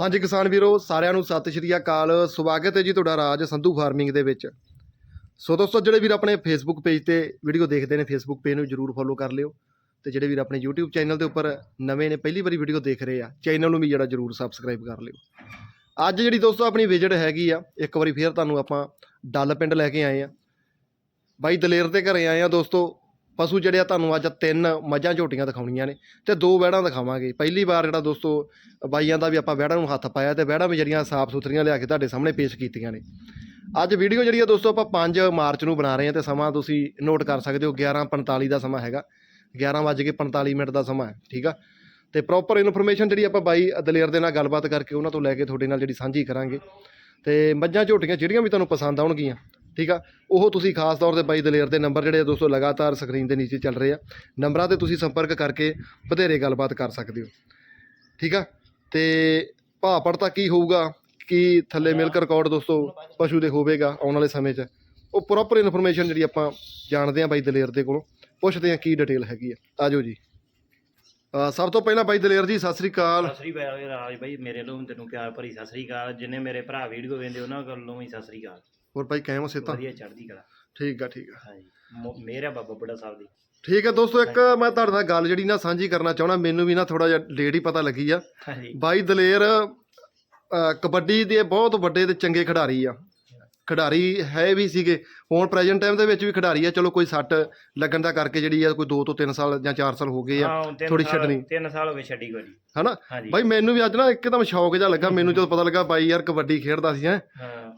ਹਾਂਜੀ, ਕਿਸਾਨ ਵੀਰੋ, ਸਾਰਿਆਂ ਨੂੰ ਸਤਿ ਸ਼੍ਰੀ ਅਕਾਲ। ਸਵਾਗਤ ਹੈ ਜੀ ਤੁਹਾਡਾ ਰਾਜ ਸੰਧੂ ਫਾਰਮਿੰਗ ਦੇ ਵਿੱਚ। ਸੋ ਦੋਸਤੋ, ਜਿਹੜੇ ਵੀਰ ਆਪਣੇ ਫੇਸਬੁੱਕ ਪੇਜ ਤੇ ਵੀਡੀਓ ਦੇਖਦੇ ਨੇ ਫੇਸਬੁੱਕ ਪੇਜ ਨੂੰ ਜਰੂਰ ਫੋਲੋ ਕਰ ਲਿਓ। ਤੇ ਜਿਹੜੇ ਵੀਰ ਆਪਣੇ YouTube ਚੈਨਲ ਦੇ ਉੱਪਰ ਨਵੇਂ ਨੇ, ਪਹਿਲੀ ਵਾਰੀ ਵੀਡੀਓ ਦੇਖ ਰਹੇ ਆ ਚੈਨਲ ਨੂੰ ਵੀ ਜਿਹੜਾ ਜਰੂਰ ਸਬਸਕ੍ਰਾਈਬ ਕਰ ਲਿਓ। ਅੱਜ ਜਿਹੜੀ ਦੋਸਤੋ ਆਪਣੀ ਵਿਜ਼ਿਟ ਹੈਗੀ ਆ, ਇੱਕ ਵਾਰੀ ਫੇਰ ਤੁਹਾਨੂੰ ਆਪਾਂ ਡੱਲ ਪਿੰਡ ਲੈ ਕੇ ਆਏ ਆ। ਬਾਈ ਦਲੇਰ ਦੇ ਘਰੇ ਆਏ ਆ ਦੋਸਤੋ। ਪਸ਼ੂ ਜਿਹੜੇ ਆ, ਤੁਹਾਨੂੰ ਅੱਜ ਤਿੰਨ ਮੱਝਾਂ ਝੋਟੀਆਂ ਦਿਖਾਉਣੀਆਂ ਨੇ ਤੇ ਦੋ ਵਹਿੜਾਂ ਦਿਖਾਵਾਂਗੇ। ਪਹਿਲੀ ਵਾਰ ਜਿਹੜਾ ਦੋਸਤੋ, ਬਾਈਆਂ ਦਾ ਵੀ ਆਪਾਂ ਵਹਿੜਾਂ ਨੂੰ ਹੱਥ ਪਾਇਆ ਤੇ ਵਹਿੜਾਂ ਵੀ ਜਿਹੜੀਆਂ ਸਾਫ਼ ਸੁਥਰੀਆਂ ਲਿਆ ਕੇ ਤੁਹਾਡੇ ਸਾਹਮਣੇ ਪੇਸ਼ ਕੀਤੀਆਂ ਨੇ। ਅੱਜ ਵੀਡੀਓ ਜਿਹੜੀ ਆ ਦੋਸਤੋ, ਆਪਾਂ 5 ਮਾਰਚ ਨੂੰ ਬਣਾ ਰਹੇ ਹਾਂ ਤੇ ਸਮਾਂ ਤੁਸੀਂ ਨੋਟ ਕਰ ਸਕਦੇ ਹੋ 11:45 ਦਾ ਸਮਾਂ ਹੈਗਾ। 11:45 ਮਿੰਟ ਦਾ ਸਮਾਂ ਹੈ, ਠੀਕ ਆ? ਤੇ ਪ੍ਰੋਪਰ ਇਨਫੋਰਮੇਸ਼ਨ ਜਿਹੜੀ ਆਪਾਂ ਬਾਈ ਦਲੇਰ ਦੇ ਨਾਲ ਗੱਲਬਾਤ ਕਰਕੇ ਉਹਨਾਂ ਤੋਂ ਲੈ ਕੇ ਤੁਹਾਡੇ ਨਾਲ ਜਿਹੜੀ ਸਾਂਝੀ ਕਰਾਂਗੇ। ਤੇ ਮੱਝਾਂ ਝੋਟੀਆਂ ਜਿਹੜੀਆਂ ਵੀ ਤੁਹਾਨੂੰ ਪਸੰਦ ਆਉਣਗੀਆਂ ਠੀਕ ਆ? ਉਹ ਤੁਸੀਂ ਖਾਸ ਤੌਰ ਤੇ ਬਾਈ ਦਲੇਰ ਦੇ ਨੰਬਰ ਜਿਹੜੇ ਆ ਦੋਸਤੋ ਲਗਾਤਾਰ ਸਕਰੀਨ ਦੇ ਨੀਚੇ ਚੱਲ ਰਹੇ ਆ। ਨੰਬਰਾਂ ਤੇ ਤੁਸੀਂ ਸੰਪਰਕ ਕਰਕੇ ਵਧੇਰੇ ਗੱਲਬਾਤ ਕਰ ਸਕਦੇ ਹੋ। ਠੀਕ ਆ? ਤੇ ਭਾਅ ਪੜਤਾ ਕੀ ਹੋਊਗਾ? ਕੀ ਥੱਲੇ ਮਿਲਕ ਰਿਕਾਰਡ ਦੋਸਤੋ ਪਸ਼ੂ ਦੇ ਹੋਵੇਗਾ ਆਉਣ ਵਾਲੇ ਸਮੇਂ 'ਚ? ਉਹ ਪ੍ਰੋਪਰ ਇਨਫੋਰਮੇਸ਼ਨ ਜਿਹੜੀ ਆਪਾਂ ਜਾਣਦੇ ਹਾਂ ਬਾਈ ਦਲੇਰ ਦੇ ਕੋਲੋਂ, ਪੁੱਛਦੇ ਹਾਂ ਕੀ ਡਿਟੇਲ ਹੈਗੀ ਆ। ਆਜੋ ਜੀ। ਸਭ ਤੋਂ ਪਹਿਲਾਂ ਬਾਈ ਦਲੇਰ ਜੀ, ਸਤਿ ਸ੍ਰੀ ਅਕਾਲ। ਸਤਿ ਸ੍ਰੀ ਅਕਾਲ ਰਾਜ ਬਾਈ, ਮੇਰੇ ਵੱਲੋਂ ਤੈਨੂੰ ਪਿਆਰ ਭਰੀ ਸਤਿ ਸ੍ਰੀ ਅਕਾਲ। ਜਿੰਨੇ ਮੇਰੇ ਭਰਾ ਵੀਡੀਓ ਵੇਂਦੇ ਉਹਨਾਂ ਵੱਲੋਂ ਵੀ ਸਤਿ ਸ੍ਰੀ ਅਕਾਲ। ਹੋਰ ਬਾਈ ਕਿਵੇਂ ਹੋ ਸਿੱਤਾ ਵਧੀਆ ਚੜ੍ਹਦੀ ਕਲਾ। ਠੀਕ ਆ ਠੀਕ ਆ। ਹਾਂਜੀ। ਮੇਰਾ ਬਾਬਾ ਬੜਾ ਸਾਹਿਬ ਦੀ। ਠੀਕ ਹੈ ਦੋਸਤੋ ਇੱਕ ਮੈਂ ਤੁਹਾਡੇ ਨਾਲ ਗੱਲ ਜਿਹੜੀ ਨਾ ਸਾਂਝੀ ਕਰਨਾ ਚਾਹਣਾ ਮੈਨੂੰ ਵੀ ਨਾ ਥੋੜਾ ਜਿਹਾ ਲੇਟ ਹੀ ਪਤਾ ਲੱਗੀ ਆ। ਹਾਂਜੀ। ਬਾਈ ਦਲੇਰ ਕਬੱਡੀ ਦੇ ਬਹੁਤ ਵੱਡੇ ਤੇ ਚੰਗੇ ਖਿਡਾਰੀ ਆ। ਖਿਡਾਰੀ ਹੈ ਵੀ ਸੀਗੇ। ਹੁਣ ਪ੍ਰੈਜ਼ੈਂਟ ਟਾਈਮ ਦੇ ਵਿੱਚ ਵੀ ਖਿਡਾਰੀ ਆ ਚਲੋ ਕੋਈ ਸੱਟ ਲੱਗਣ ਦਾ ਕਰਕੇ ਜਿਹੜੀ ਆ ਕੋਈ 2 ਤੋਂ 3 ਸਾਲ ਜਾਂ 4 ਸਾਲ ਹੋ ਗਏ ਆ ਸਾਲ- ਛੱਡਣੀ। ਤਿੰਨ ਸਾਲ ਹੋ ਗਏ ਛੱਡੀ ਕੋਈ ਹਨਾ? ਬਾਈ ਮੈਨੂੰ ਵੀ ਅੱਜ ਨਾ ਇੱਕਦਮ ਸ਼ੌਕ ਜਿਹਾ ਲੱਗਾ ਮੈਨੂੰ ਜਦੋਂ ਪਤਾ ਲੱਗਾ ਬਾਈ ਯਾਰ ਕਬੱਡੀ ਖੇਡਦਾ ਸੀ ਹੈ।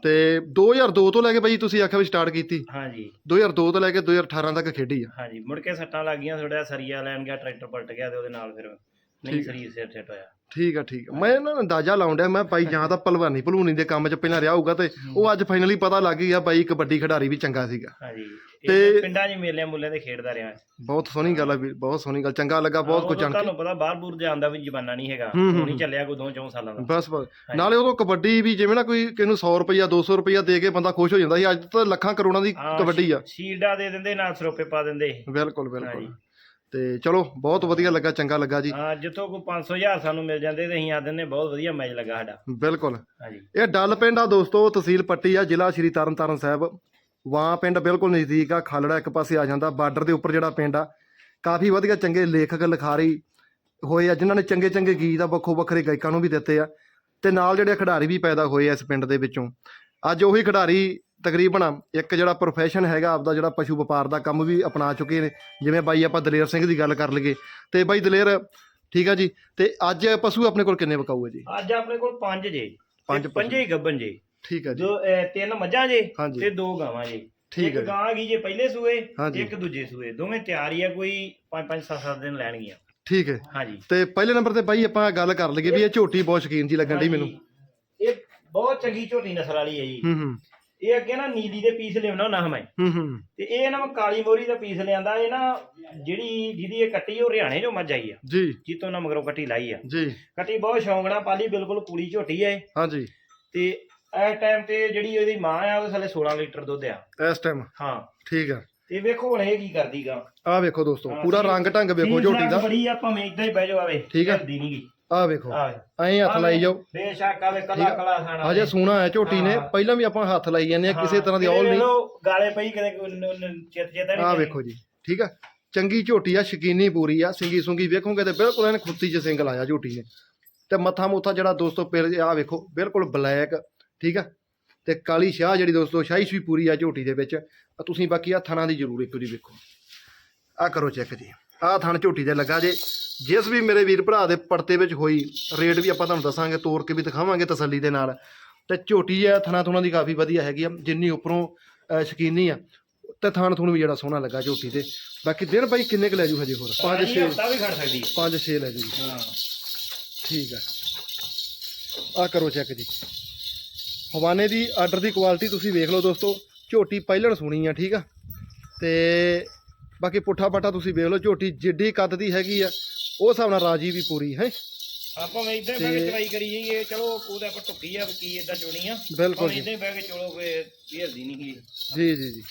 ਤੇ 2002 ਤੋਂ ਲੈ ਕੇ ਬਾਈ ਤੁਸੀਂ ਆਖਿਆ ਵੀ ਸਟਾਰਟ ਕੀਤੀ। ਹਾਂਜੀ। 2002 ਤੋਂ ਲੈ ਕੇ 2018 ਤੱਕ ਖੇਡੀ ਆ। ਹਾਂਜੀ ਮੁੜ ਕੇ ਸੱਟਾਂ ਲੱਗ ਗਈਆਂ ਥੋੜਾ ਸਰੀਆ ਲੈਣ ਗਿਆ ਟਰੈਕਟਰ ਪਲਟ ਗਿਆ ਤੇ ਉਹਦੇ ਨਾਲ ਫਿਰ ਨਹੀਂ। ਸਰੀਰ ਸਿਰ ਸੈੱਟ ਹੋਇਆ। ਠੀਕ ਆ ਠੀਕ ਆ। ਮੈਂ ਇਹਨਾਂ ਨੂੰ ਅੰਦਾਜ਼ਾ ਲਾਉਣ ਡਿਆ ਮੈਂ ਬਾਈ ਜਾਂ ਤਾਂ ਭਲਵਾਨੀ ਭਲੂਨੀ ਦੇ ਕੰਮ 'ਚ ਪਹਿਲਾਂ ਰਿਹਾ ਹੋਊਗਾ ਤੇ ਉਹ ਅੱਜ ਫਾਈਨਲੀ ਪਤਾ ਲੱਗ ਗਿਆ ਬਾਈ ਕਬੱਡੀ ਖਿਡਾਰੀ ਵੀ ਚੰਗਾ ਸੀਗਾ। ਹਾਂਜੀ। ਤੇ- ਪਿੰਡਾਂ 'ਚ ਮੇਲਿਆਂ ਮੁੱਲਿਆਂ ਤੇ ਖੇਡਦਾ ਰਿਹਾ। ਬਹੁਤ ਸੋਹਣੀ ਗੱਲ ਆ ਵੀ ਬਹੁਤ ਸੋਹਣੀ ਗੱਲ ਚੰਗਾ ਲੱਗਾ ਬਹੁਤ ਕੁਝ ਜਾਣ ਕੇ। ਤੁਹਾਨੂੰ ਪਤਾ ਬਾਹਰ ਬੂਰ ਜਾਣ ਦਾ ਵੀ ਜਮਾਨਾ ਨਹੀਂ ਹੈਗਾ। ਹੂੰ, ਹੂੰ, ਹੁਣ ਹੀ ਚੱਲਿਆ ਕੋਈ ਦੋ ਚੌਂ ਸਾਲਾਂ ਦਾ। ਬਸ ਬਸ। ਨਾਲੇ ਉਦੋਂ ਕਬੱਡੀ ਵੀ ਜਿਵੇਂ ਨਾ ਕੋਈ ਕਿਹਨੂੰ 100 ਰੁਪਈਆ 200 ਰੁਪਈਆ ਦੇ ਕੇ ਬੰਦਾ ਖੁਸ਼ ਹੋ ਜਾਂਦਾ ਸੀ ਅੱਜ ਤਾਂ ਲੱਖਾਂ ਕਰੋੜਾਂ ਦੀ ਹਾਂ, ਕਬੱਡੀ ਆ। ਸ਼ੀਲਡਾਂ ਦੇ ਦਿੰਦੇ ਨਾਲ ਸਰੋਪੇ ਪਾ ਦਿੰਦੇ। ਬਿਲਕੁਲ ਬਿਲਕੁਲ। ਹਾਂਜੀ। ਤੇ ਚਲੋ ਬਹੁਤ ਵਧੀਆ ਲੱਗਾ ਚੰਗਾ ਲੱਗਾ ਜੀ। ਹਾਂ ਜਿੱਥੋਂ ਕੋਈ 500 ਹਜ਼ਾਰ ਸਾਨੂੰ ਮਿਲ ਜਾਂਦੇ ਤੇ ਅਸੀਂ ਆ ਦਿੰਦੇ ਬਹੁਤ ਵਧੀਆ ਮੈਚ ਲੱਗਾ ਸਾਡਾ। ਬਿਲਕੁਲ। ਹਾਂਜੀ। ਇਹ ਡੱਲ ਪਿੰਡ ਆ ਦੋਸਤੋ ਤਹਿਸੀਲ ਪੱਟੀ ਆ ਜ਼ਿਲ੍ਹਾ ਸ਼੍ਰੀ ਤਰਨਤਾਰਨ ਸਾਹਿਬ। ਵਾਂ ਪਿੰਡ ਬਿਲਕੁਲ ਨਜ਼ਦੀਕ ਆ ਖਾਲੜਾ ਇੱਕ ਪਾਸੇ ਆ ਜਾਂਦਾ ਬਾਰਡਰ ਦੇ ਉੱਪਰ ਜਿਹੜਾ ਪਿੰਡ ਆ। ਕਾਫੀ ਵਧੀਆ ਚੰਗੇ ਲੇਖਕ ਲਿਖਾਰੀ ਹੋਏ ਆ ਜਿਨ੍ਹਾਂ ਨੇ ਚੰਗੇ ਚੰਗੇ ਗੀਤ ਆ ਵੱਖੋ ਵੱਖਰੇ ਗਾਇਕਾਂ ਨੂੰ ਵੀ ਦਿੱਤੇ ਆ। ਤੇ ਨਾਲ ਜਿਹੜੇ ਖਿਡਾਰੀ ਵੀ ਪੈਦਾ ਹੋਏ ਆ ਇਸ ਪਿੰਡ ਦੇ ਵਿੱਚੋਂ। ਅੱਜ ਉਹੀ ਖਿਡਾਰੀ ਤਕਰੀਬਨ ਇੱਕ ਜਿਹੜਾ ਪ੍ਰੋਫੈਸ਼ਨ ਹੈਗਾ ਆਪਦਾ ਜਿਹੜਾ ਪਸ਼ੂ ਵਪਾਰ ਦਾ ਕੰਮ ਵੀ ਅਪਣਾ ਚੁੱਕੇ ਨੇ। ਜਿਵੇਂ ਬਾਈ ਆਪਾਂ ਦਲੇਰ ਸਿੰਘ ਦੀ ਗੱਲ ਕਰ ਲਈਏ। ਤੇ ਬਾਈ ਦਲੇਰ ਠੀਕ ਆ ਜੀ? ਤੇ ਅੱਜ ਪਸ਼ੂ ਆਪਣੇ ਕੋਲ ਕਿੰਨੇ ਵਿਕਾਊ ਹੈ ਜੀ? ਅੱਜ ਆਪਣੇ ਕੋਲ ਪੰਜ ਜੇ। ਪੰਜ ਪੰਜੇ ਹੀ ਗੱਬਨ ਜੇ। ਠੀਕ ਆ ਜੀ। ਦੋ ਅਹ, ਤਿੰਨ ਮੱਝਾਂ ਜੇ। ਤੇ ਦੋ ਗਾਵਾਂ ਜੇ। ਠੀਕ ਇੱਕ ਹੈ ਜੀ। ਗਾਂ ਗਈ ਜੇ ਪਹਿਲੇ ਸੂਏ। ਇੱਕ ਦੂਜੇ ਸੂਏ। ਦੋਵੇਂ ਤਿਆਰ ਆ ਕੋਈ 5-5 7-7 ਦਿਨ ਲੈਣਗੀਆਂ। ਠੀਕ ਹੈ। ਹਾਂਜੀ। ਤੇ ਪਹਿਲੇ ਨੰਬਰ ਤੇ ਬਾਈ ਆਪਾਂ ਗੱਲ ਕਰ ਲਈਏ ਵੀ ਇਹ ਝੋਟੀ ਬਹੁਤ ਸ਼ਕੀਨ ਜੀ ਲੱਗਣ ਡਈ ਮੈਨੂੰ। ਇਹ ਬਹੁਤ ਚੰਗੀ ਝੋਟੀ ਨਸਲ ਵਾਲੀ ਹੈ ਜੀ। ਹੂੰ ਹੂੰ। ਇਹ ਅੱਗੇ ਨਾ ਨੀਲੀ ਦੇ ਪੀਸ ਲਿਆਉਣਾ ਨਾ ਮੈਂ। ਹੂੰ ਹੂੰ। ਤੇ ਇਹ ਨਾ ਮੈਂ ਕਾਲੀ ਮੋਰੀ ਦਾ ਪੀਸ ਲਿਆਂਦਾ ਇਹ ਨਾ ਜਿਹੜੀ ਜਿਹਦੀ ਇਹ ਕੱਟੀ ਉਹ ਹਰਿਆਣੇ ਚੋਂ ਮੱਝ ਆਈ ਆ। ਜੀ। ਜਿੱਤੋਂ ਨਾ ਮਗਰੋਂ ਕੱਟੀ ਲਾਈ ਆ। ਜੀ। ਕੱਟੀ ਬਹੁਤ ਸ਼ੌਂਕ ਨਾਲ ਪਾਲੀ ਬਿਲਕੁਲ ਪੂਰੀ ਝੋਟੀ ਐ ਹਾਂਜੀ ਤੇ ਇਸ ਟਾਈਮ ਤੇ ਜਿਹੜੀ ਉਹਦੀ ਮਾਂ ਆ ਉਹ ਥੱਲੇ 16 ਲੀਟਰ ਦੁੱਧ ਆ। ਇਸ ਟਾਈਮ ਹਾਂ। ਠੀਕ ਆ। ਤੇ ਵੇਖੋ ਹੁਣ ਇਹ ਕੀ ਕਰਦੀ ਗਾ। ਆਹ ਵੇਖੋ ਦੋਸਤੋ ਪੂਰਾ। ਰੰਗ ਢੰਗ ਵੇਖੋ ਝੋਟੀ ਦਾ। ਬੜੀ ਆ ਭਾਵੇਂ ਇਦਾਂ ਹੀ ਬਹਿ ਜਾਓ ਆਵੇ ਠੀਕ ਆ। ਢਲਦੀ ਨੀ ਆਹ ਵੇਖੋ ਐਂ ਹੱਥ ਲਾਈ ਜਾਓ। ਬੇਸ਼ੱਕ ਆਵੇ ਕਲਾ ਆ। ਕਲਾ ਖਾਣਾ ਹਜੇ ਸੋਹਣਾ ਹੈ ਝੋਟੀ ਨੇ। ਪਹਿਲਾਂ ਵੀ ਆਪਾਂ ਹੱਥ ਲਾਈ ਜਾਂਦੇ ਆ ਕਿਸੇ ਤਰ੍ਹਾਂ ਦੀ ਕਿਤੇ ਔਲ ਨਹੀਂ। ਗਾਲੇ ਪਈ ਨ- ਚਿੱਤ ਚੇਤਾ ਨਹੀਂ ਆਹ ਵੇਖੋ ਜੀ ਠੀਕ ਆ? ਚੰਗੀ ਝੋਟੀ ਆ ਸ਼ਕੀਨੀ ਪੂਰੀ ਆ ਸਿੰਗੀ ਸੁੰਗੀ ਵੇਖੋਗੇ ਤੇ ਬਿਲਕੁਲ ਐਨ ਖੁੱਤੀ ਚ ਸਿੰਗ ਲਾਇਆ ਝੋਟੀ ਨੇ। ਤੇ ਮੱਥਾ ਮੁੱਥਾ ਜਿਹੜਾ ਦੋਸਤੋ ਪਿਰ ਆਹ ਵੇਖੋ ਬਿਲਕੁਲ ਬਲੈਕ ਠੀਕ ਆ? ਤੇ ਕਾਲੀ ਸ਼ਾਹ ਜਿਹੜੀ ਦੋਸਤੋ ਸ਼ਾਹੀ ਵੀ ਪੂਰੀ ਆ ਝੋਟੀ ਦੇ ਵਿੱਚ। ਆ ਤੁਸੀਂ ਬਾਕੀ ਆ ਥਣਾ ਦੀ ਜ਼ਰੂਰ ਇੱਕ ਵਾਰੀ ਵੇਖੋ। ਆ ਕਰੋ ਚੈੱਕ ਜੀ। ਆਹ ਥਣ ਝੋਟੀ ਦੇ ਲੱਗਾ ਜੇ। ਜਿਸ ਵੀ ਮੇਰੇ ਵੀਰ ਭਰਾ ਦੇ ਪੜਤੇ ਵਿੱਚ ਹੋਈ ਰੇਟ ਵੀ ਆਪਾਂ ਤੁਹਾਨੂੰ ਦੱਸਾਂਗੇ ਤੋੜ ਕੇ ਵੀ ਦਿਖਾਵਾਂਗੇ ਤਸੱਲੀ ਦੇ ਨਾਲ। ਤੇ ਝੋਟੀ ਆ ਥਣਾ ਥੁਣਾ ਦੀ ਕਾਫੀ ਵਧੀਆ ਹੈਗੀ ਆ ਜਿੰਨੀ ਉੱਪਰੋਂ ਸ਼ਕੀਨੀ ਆ ਤੇ ਥਾਣ ਥੂਣ ਵੀ ਜਿਹੜਾ ਸੋਹਣਾ ਲੱਗਾ ਝੋਟੀ ਤੇ। ਬਾਕੀ ਦਿਨ ਭਾਈ ਕਿੰਨੇ ਕੁ ਲੈ ਜੂ ਹਜੇ ਹੋਰ? ਪੰਜ ਛੇ ਹਫ਼ਤਾ ਵੀ ਖੜ ਸਕਦੀ ਪੰਜ ਛੇ ਲੈ ਜੂ। ਜੀ। ਹਾਂ। ਠੀਕ ਆ। ਆ ਕਰੋ ਚੈੱਕ ਜੀ। ਹਵਾਨੇ ਦੀ ਆਰਡਰ ਦੀ ਕੁਆਲਿਟੀ ਤੁਸੀਂ ਵੇਖ ਲਓ ਦੋਸਤੋ ਝੋਟੀ ਪਹਿਲਣ ਸੁਣੀ ਆ ਠੀਕ ਆ। ਤੇ ਬਾਕੀ ਪੁੱਠਾ ਪਾਟਾ ਤੁਸੀਂ ਵੇਖ ਲਓ ਝੋਟੀ ਜਿੱਡੀ ਕੱਦ ਦੀ ਹੈਗੀ ਆ ਉਹ ਹਿਸਾਬ ਨਾਲ ਰਾਜੀ ਵੀ ਪੂਰੀ ਹੈ? ਆਪਾਂ ਮੈਂ ਇਦਾਂ ਕੇ ਚਵਾਈ ਕਰੀ ਜਾਈਏ ਚਲੋ ਉਹਦੇ ਆਪਾਂ ਟੁੱਕੀ ਆ ਕੀ ਇਦਾਂ ਚੋਣੀ ਆ। ਬਿਲਕੁਲ ਇਦਾਂ ਕੇ ਚੋਲੋ ਕੋਈ ਹਿਲਦੀ ਨਹੀਂ ਗਈ ਜੀ ਜੀ ਜੀ।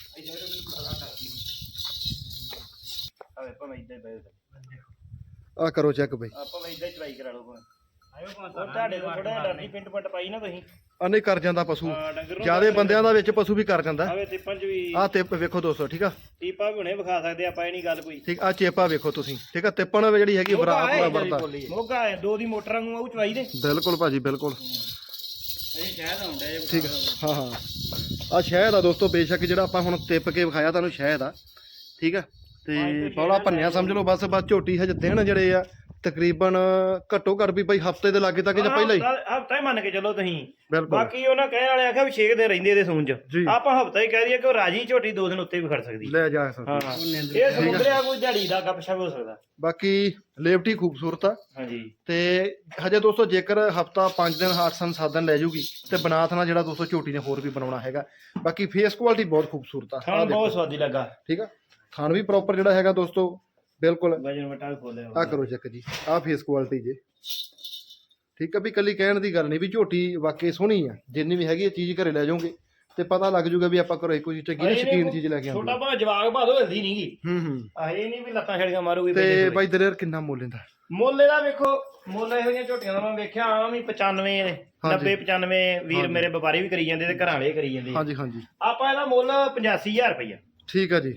ਆਪਾਂ ਮੈਂ ਇਦਾਂ ਆ ਕਰੋ ਚੈੱਕ ਬਈ। ਆਪਾਂ ਵੀ ਇਦਾਂ ਚਵਾਈ ਕਰਾ ਲਓ ਭਾਵੇਂ। ਆਇਓ ਤੁਹਾਡੇ ਤੋਂ ਥੋੜਾ ਡਰਨੀ ਪਿੰਟ ਪੱਟ ਪਾਈ ਨਾ ਤੁਸੀਂ। ਨਹੀਂ ਕਰ ਜਾਂਦਾ ਪਸ਼ੂ। ਹਾਂ ਡੰਗਰ ਨੂੰ ਜਿਆਦੇ ਬੰਦਿਆਂ ਦਾ ਵਿੱਚ ਪਸ਼ੂ ਵੀ ਕਰ ਜਾਂਦਾ। ਆਵੇ ਟਿੱਪਾਂ ਚ ਵੀ। ਆ ਤਿੱਪ ਵੇਖੋ ਦੋਸਤੋ ਠੀਕ ਆ? ਟੀਪਾ ਵੀ ਹੁਣੇ ਵਿਖਾ ਸਕਦੇ ਆਪਾਂ ਇਹ ਨਹੀਂ ਗੱਲ ਕੋਈ। ਠੀਕ ਆ ਚੇਪਾ ਵੇਖੋ ਤੁਸੀਂ ਠੀਕ ਆ? ਤਿੱਪਣ ਜਿਹੜੀ ਹੈਗੀ ਬਰਾਤ ਦਾ ਵਰਤਾ ਮੋਗਾ ਹੈ ਦੋ ਦੀ ਮੋਟਰਾਂ ਨੂੰ ਉਹ ਚਵਾਈ ਦੇ। ਬਿਲਕੁਲ ਭਾਜੀ ਬਿਲਕੁਲ। ਇਹ ਸ਼ਾਇਦ ਠੀਕ ਆ ਹਾਂ ਹਾਂ। ਆ ਸ਼ਹਿਦ ਆ ਦੋਸਤੋ ਬੇਸ਼ੱਕ ਜਿਹੜਾ ਆਪਾਂ ਹੁਣ ਤਿੱਪ ਕੇ ਵਿਖਾਇਆ ਤੁਹਾਨੂੰ ਸ਼ਹਿਦ ਆ। ਠੀਕ ਆ? ਤੇ ਬੌਲਾ ਭੰਨਿਆ ਸਮਝ ਲਓ ਬਸ ਬਸ ਝੋਟੀ ਹਜੇ ਦਿਨ ਜਿਹੜੇ ਆ ਤਕਰੀਬਨ ਘੱਟੋ ਘੱਟ ਵੀ ਭਾਈ ਹਫ਼ਤੇ ਦੇ ਲਾਗੇ ਤੱਕ ਜਾਂ ਪਹਿਲਾਂ ਹੀ। ਹਫਤਾ ਹੀ ਮੰਨ ਕੇ ਚੱਲੋ ਤੁਸੀਂ। ਬਿਲਕੁਲ। ਬਾਕੀ ਉਹਨਾਂ ਕਹਿਣ ਵਾਲੇ ਆਖਿਆ ਵੀ 6 ਦਿਨ ਰਹਿੰਦੇ ਇਹਦੇ ਸੂਣ ਚ। ਜੀ। ਆਪਾਂ ਹਫਤਾ ਹੀ ਕਹਿ ਦਈਏ ਕਿ ਉਹ ਰਾਜੀ ਝੋਟੀ ਦੋ ਦਿਨ ਉੱਤੇ ਵੀ ਖੜ ਸਕਦੀ। ਲੈ ਜਾ ਸਕਦੇ। ਹਾਂ। ਇਹ ਸਮੁੰਦਰਿਆ ਕੋਈ ਦਿਹਾੜੀ ਦਾ ਗੱਪਸ਼ਪ ਹੋ ਸਕਦਾ। ਬਾਕੀ ਲੇਵਟੀ ਖੂਬਸੂਰਤ ਆ। ਹਾਂਜੀ। ਤੇ ਹਜੇ ਦੋਸਤੋ ਜੇਕਰ ਹਫਤਾ 5 ਦਿਨ 8 ਦਿਨ 7 ਦਿਨ ਲੈ ਜੂਗੀ ਤੇ ਬਨਾਥ ਨਾਲ ਜਿਹੜਾ ਦੋਸਤੋ ਝੋਟੀ ਨੇ ਹੋਰ ਵੀ ਬਣਾਉਣਾ ਹੈਗਾ। ਬਾਕੀ ਫੇਸ ਕੁਆਲਿਟੀ ਬਹੁਤ ਖੂਬਸੂਰਤ ਆ। ਆਹ ਖਾਣ ਦੇਖੋ, ਬਹੁਤ ਸਵਾਦੀ ਲੱਗਾ। ਠੀਕ ਆ? ਖਾਣ ਵੀ ਪ੍ਰੋਪਰ ਜਿਹੜਾ ਹੈਗਾ ਦੋਸਤੋ ਬਿਲਕੁਲ। ਵਜਨ ਵਟਾ ਖੋਲਿਆ ਆ ਕਰੋ ਚੈੱਕ ਜੀ। ਆ ਫੇਸ ਕੁਆਲਿਟੀ ਜੇ। ਠੀਕ ਆ ਵੀ ਕੱਲੀ ਕਹਿਣ ਦੀ ਗੱਲ ਨਹੀਂ ਵੀ ਝੋਟੀ ਵਾਕਈ ਸੋਹਣੀ ਆ। ਜਿੰਨੀ ਵੀ ਹੈਗੀ ਆ ਚੀਜ਼ ਘਰੇ ਲੈ ਜਾਓਗੇ ਤੇ ਪਤਾ ਲੱਗ ਜੂਗਾ ਵੀ ਆਪਾਂ ਘਰੋਂ ਇੱਕੋ ਚੀਜ਼ ਚੰਗੀ ਸ਼ਕੀਨ ਚੀਜ਼ ਲੈ ਕੇ ਛੋਟਾ ਆਉਂਦੇ ਭਾ ਜਵਾਗ ਬਾਦੋ ਹਿਲਦੀ ਨਹੀਂਗੀ ਹੂੰ ਹੂੰ। ਆ ਇਹ ਨਹੀਂ ਵੀ ਲੱਤਾਂ ਛੜੀਆਂ ਮਾਰੂਗੀ ਤੇ ਬਾਈ ਦਲੇਰ ਕਿੰਨਾ ਮੁੱਲ ਇਹਦਾ? ਮੁੱਲ ਇਹਦਾ ਵੇਖੋ ਮੁੱਲ ਇਹੋ ਜਿਹੀਆਂ ਝੋਟੀਆਂ ਦਾ ਮੈਂ ਵੇਖਿਆ ਆਮ ਹੀ 95 90 95 ਵੀਰ ਮੇਰੇ ਵਪਾਰੀ ਵੀ ਕਰੀ ਜਾਂਦੇ ਤੇ ਘਰਾਂ ਵਾਲੇ ਕਰੀ ਜਾਂਦੇ ਹਾਂਜੀ ਹਾਂਜੀ। ਆਪਾਂ ਇਹਦਾ ਮੁੱਲ 85000 ਰੁਪਈਆ। ਠੀਕ ਆ ਜੀ।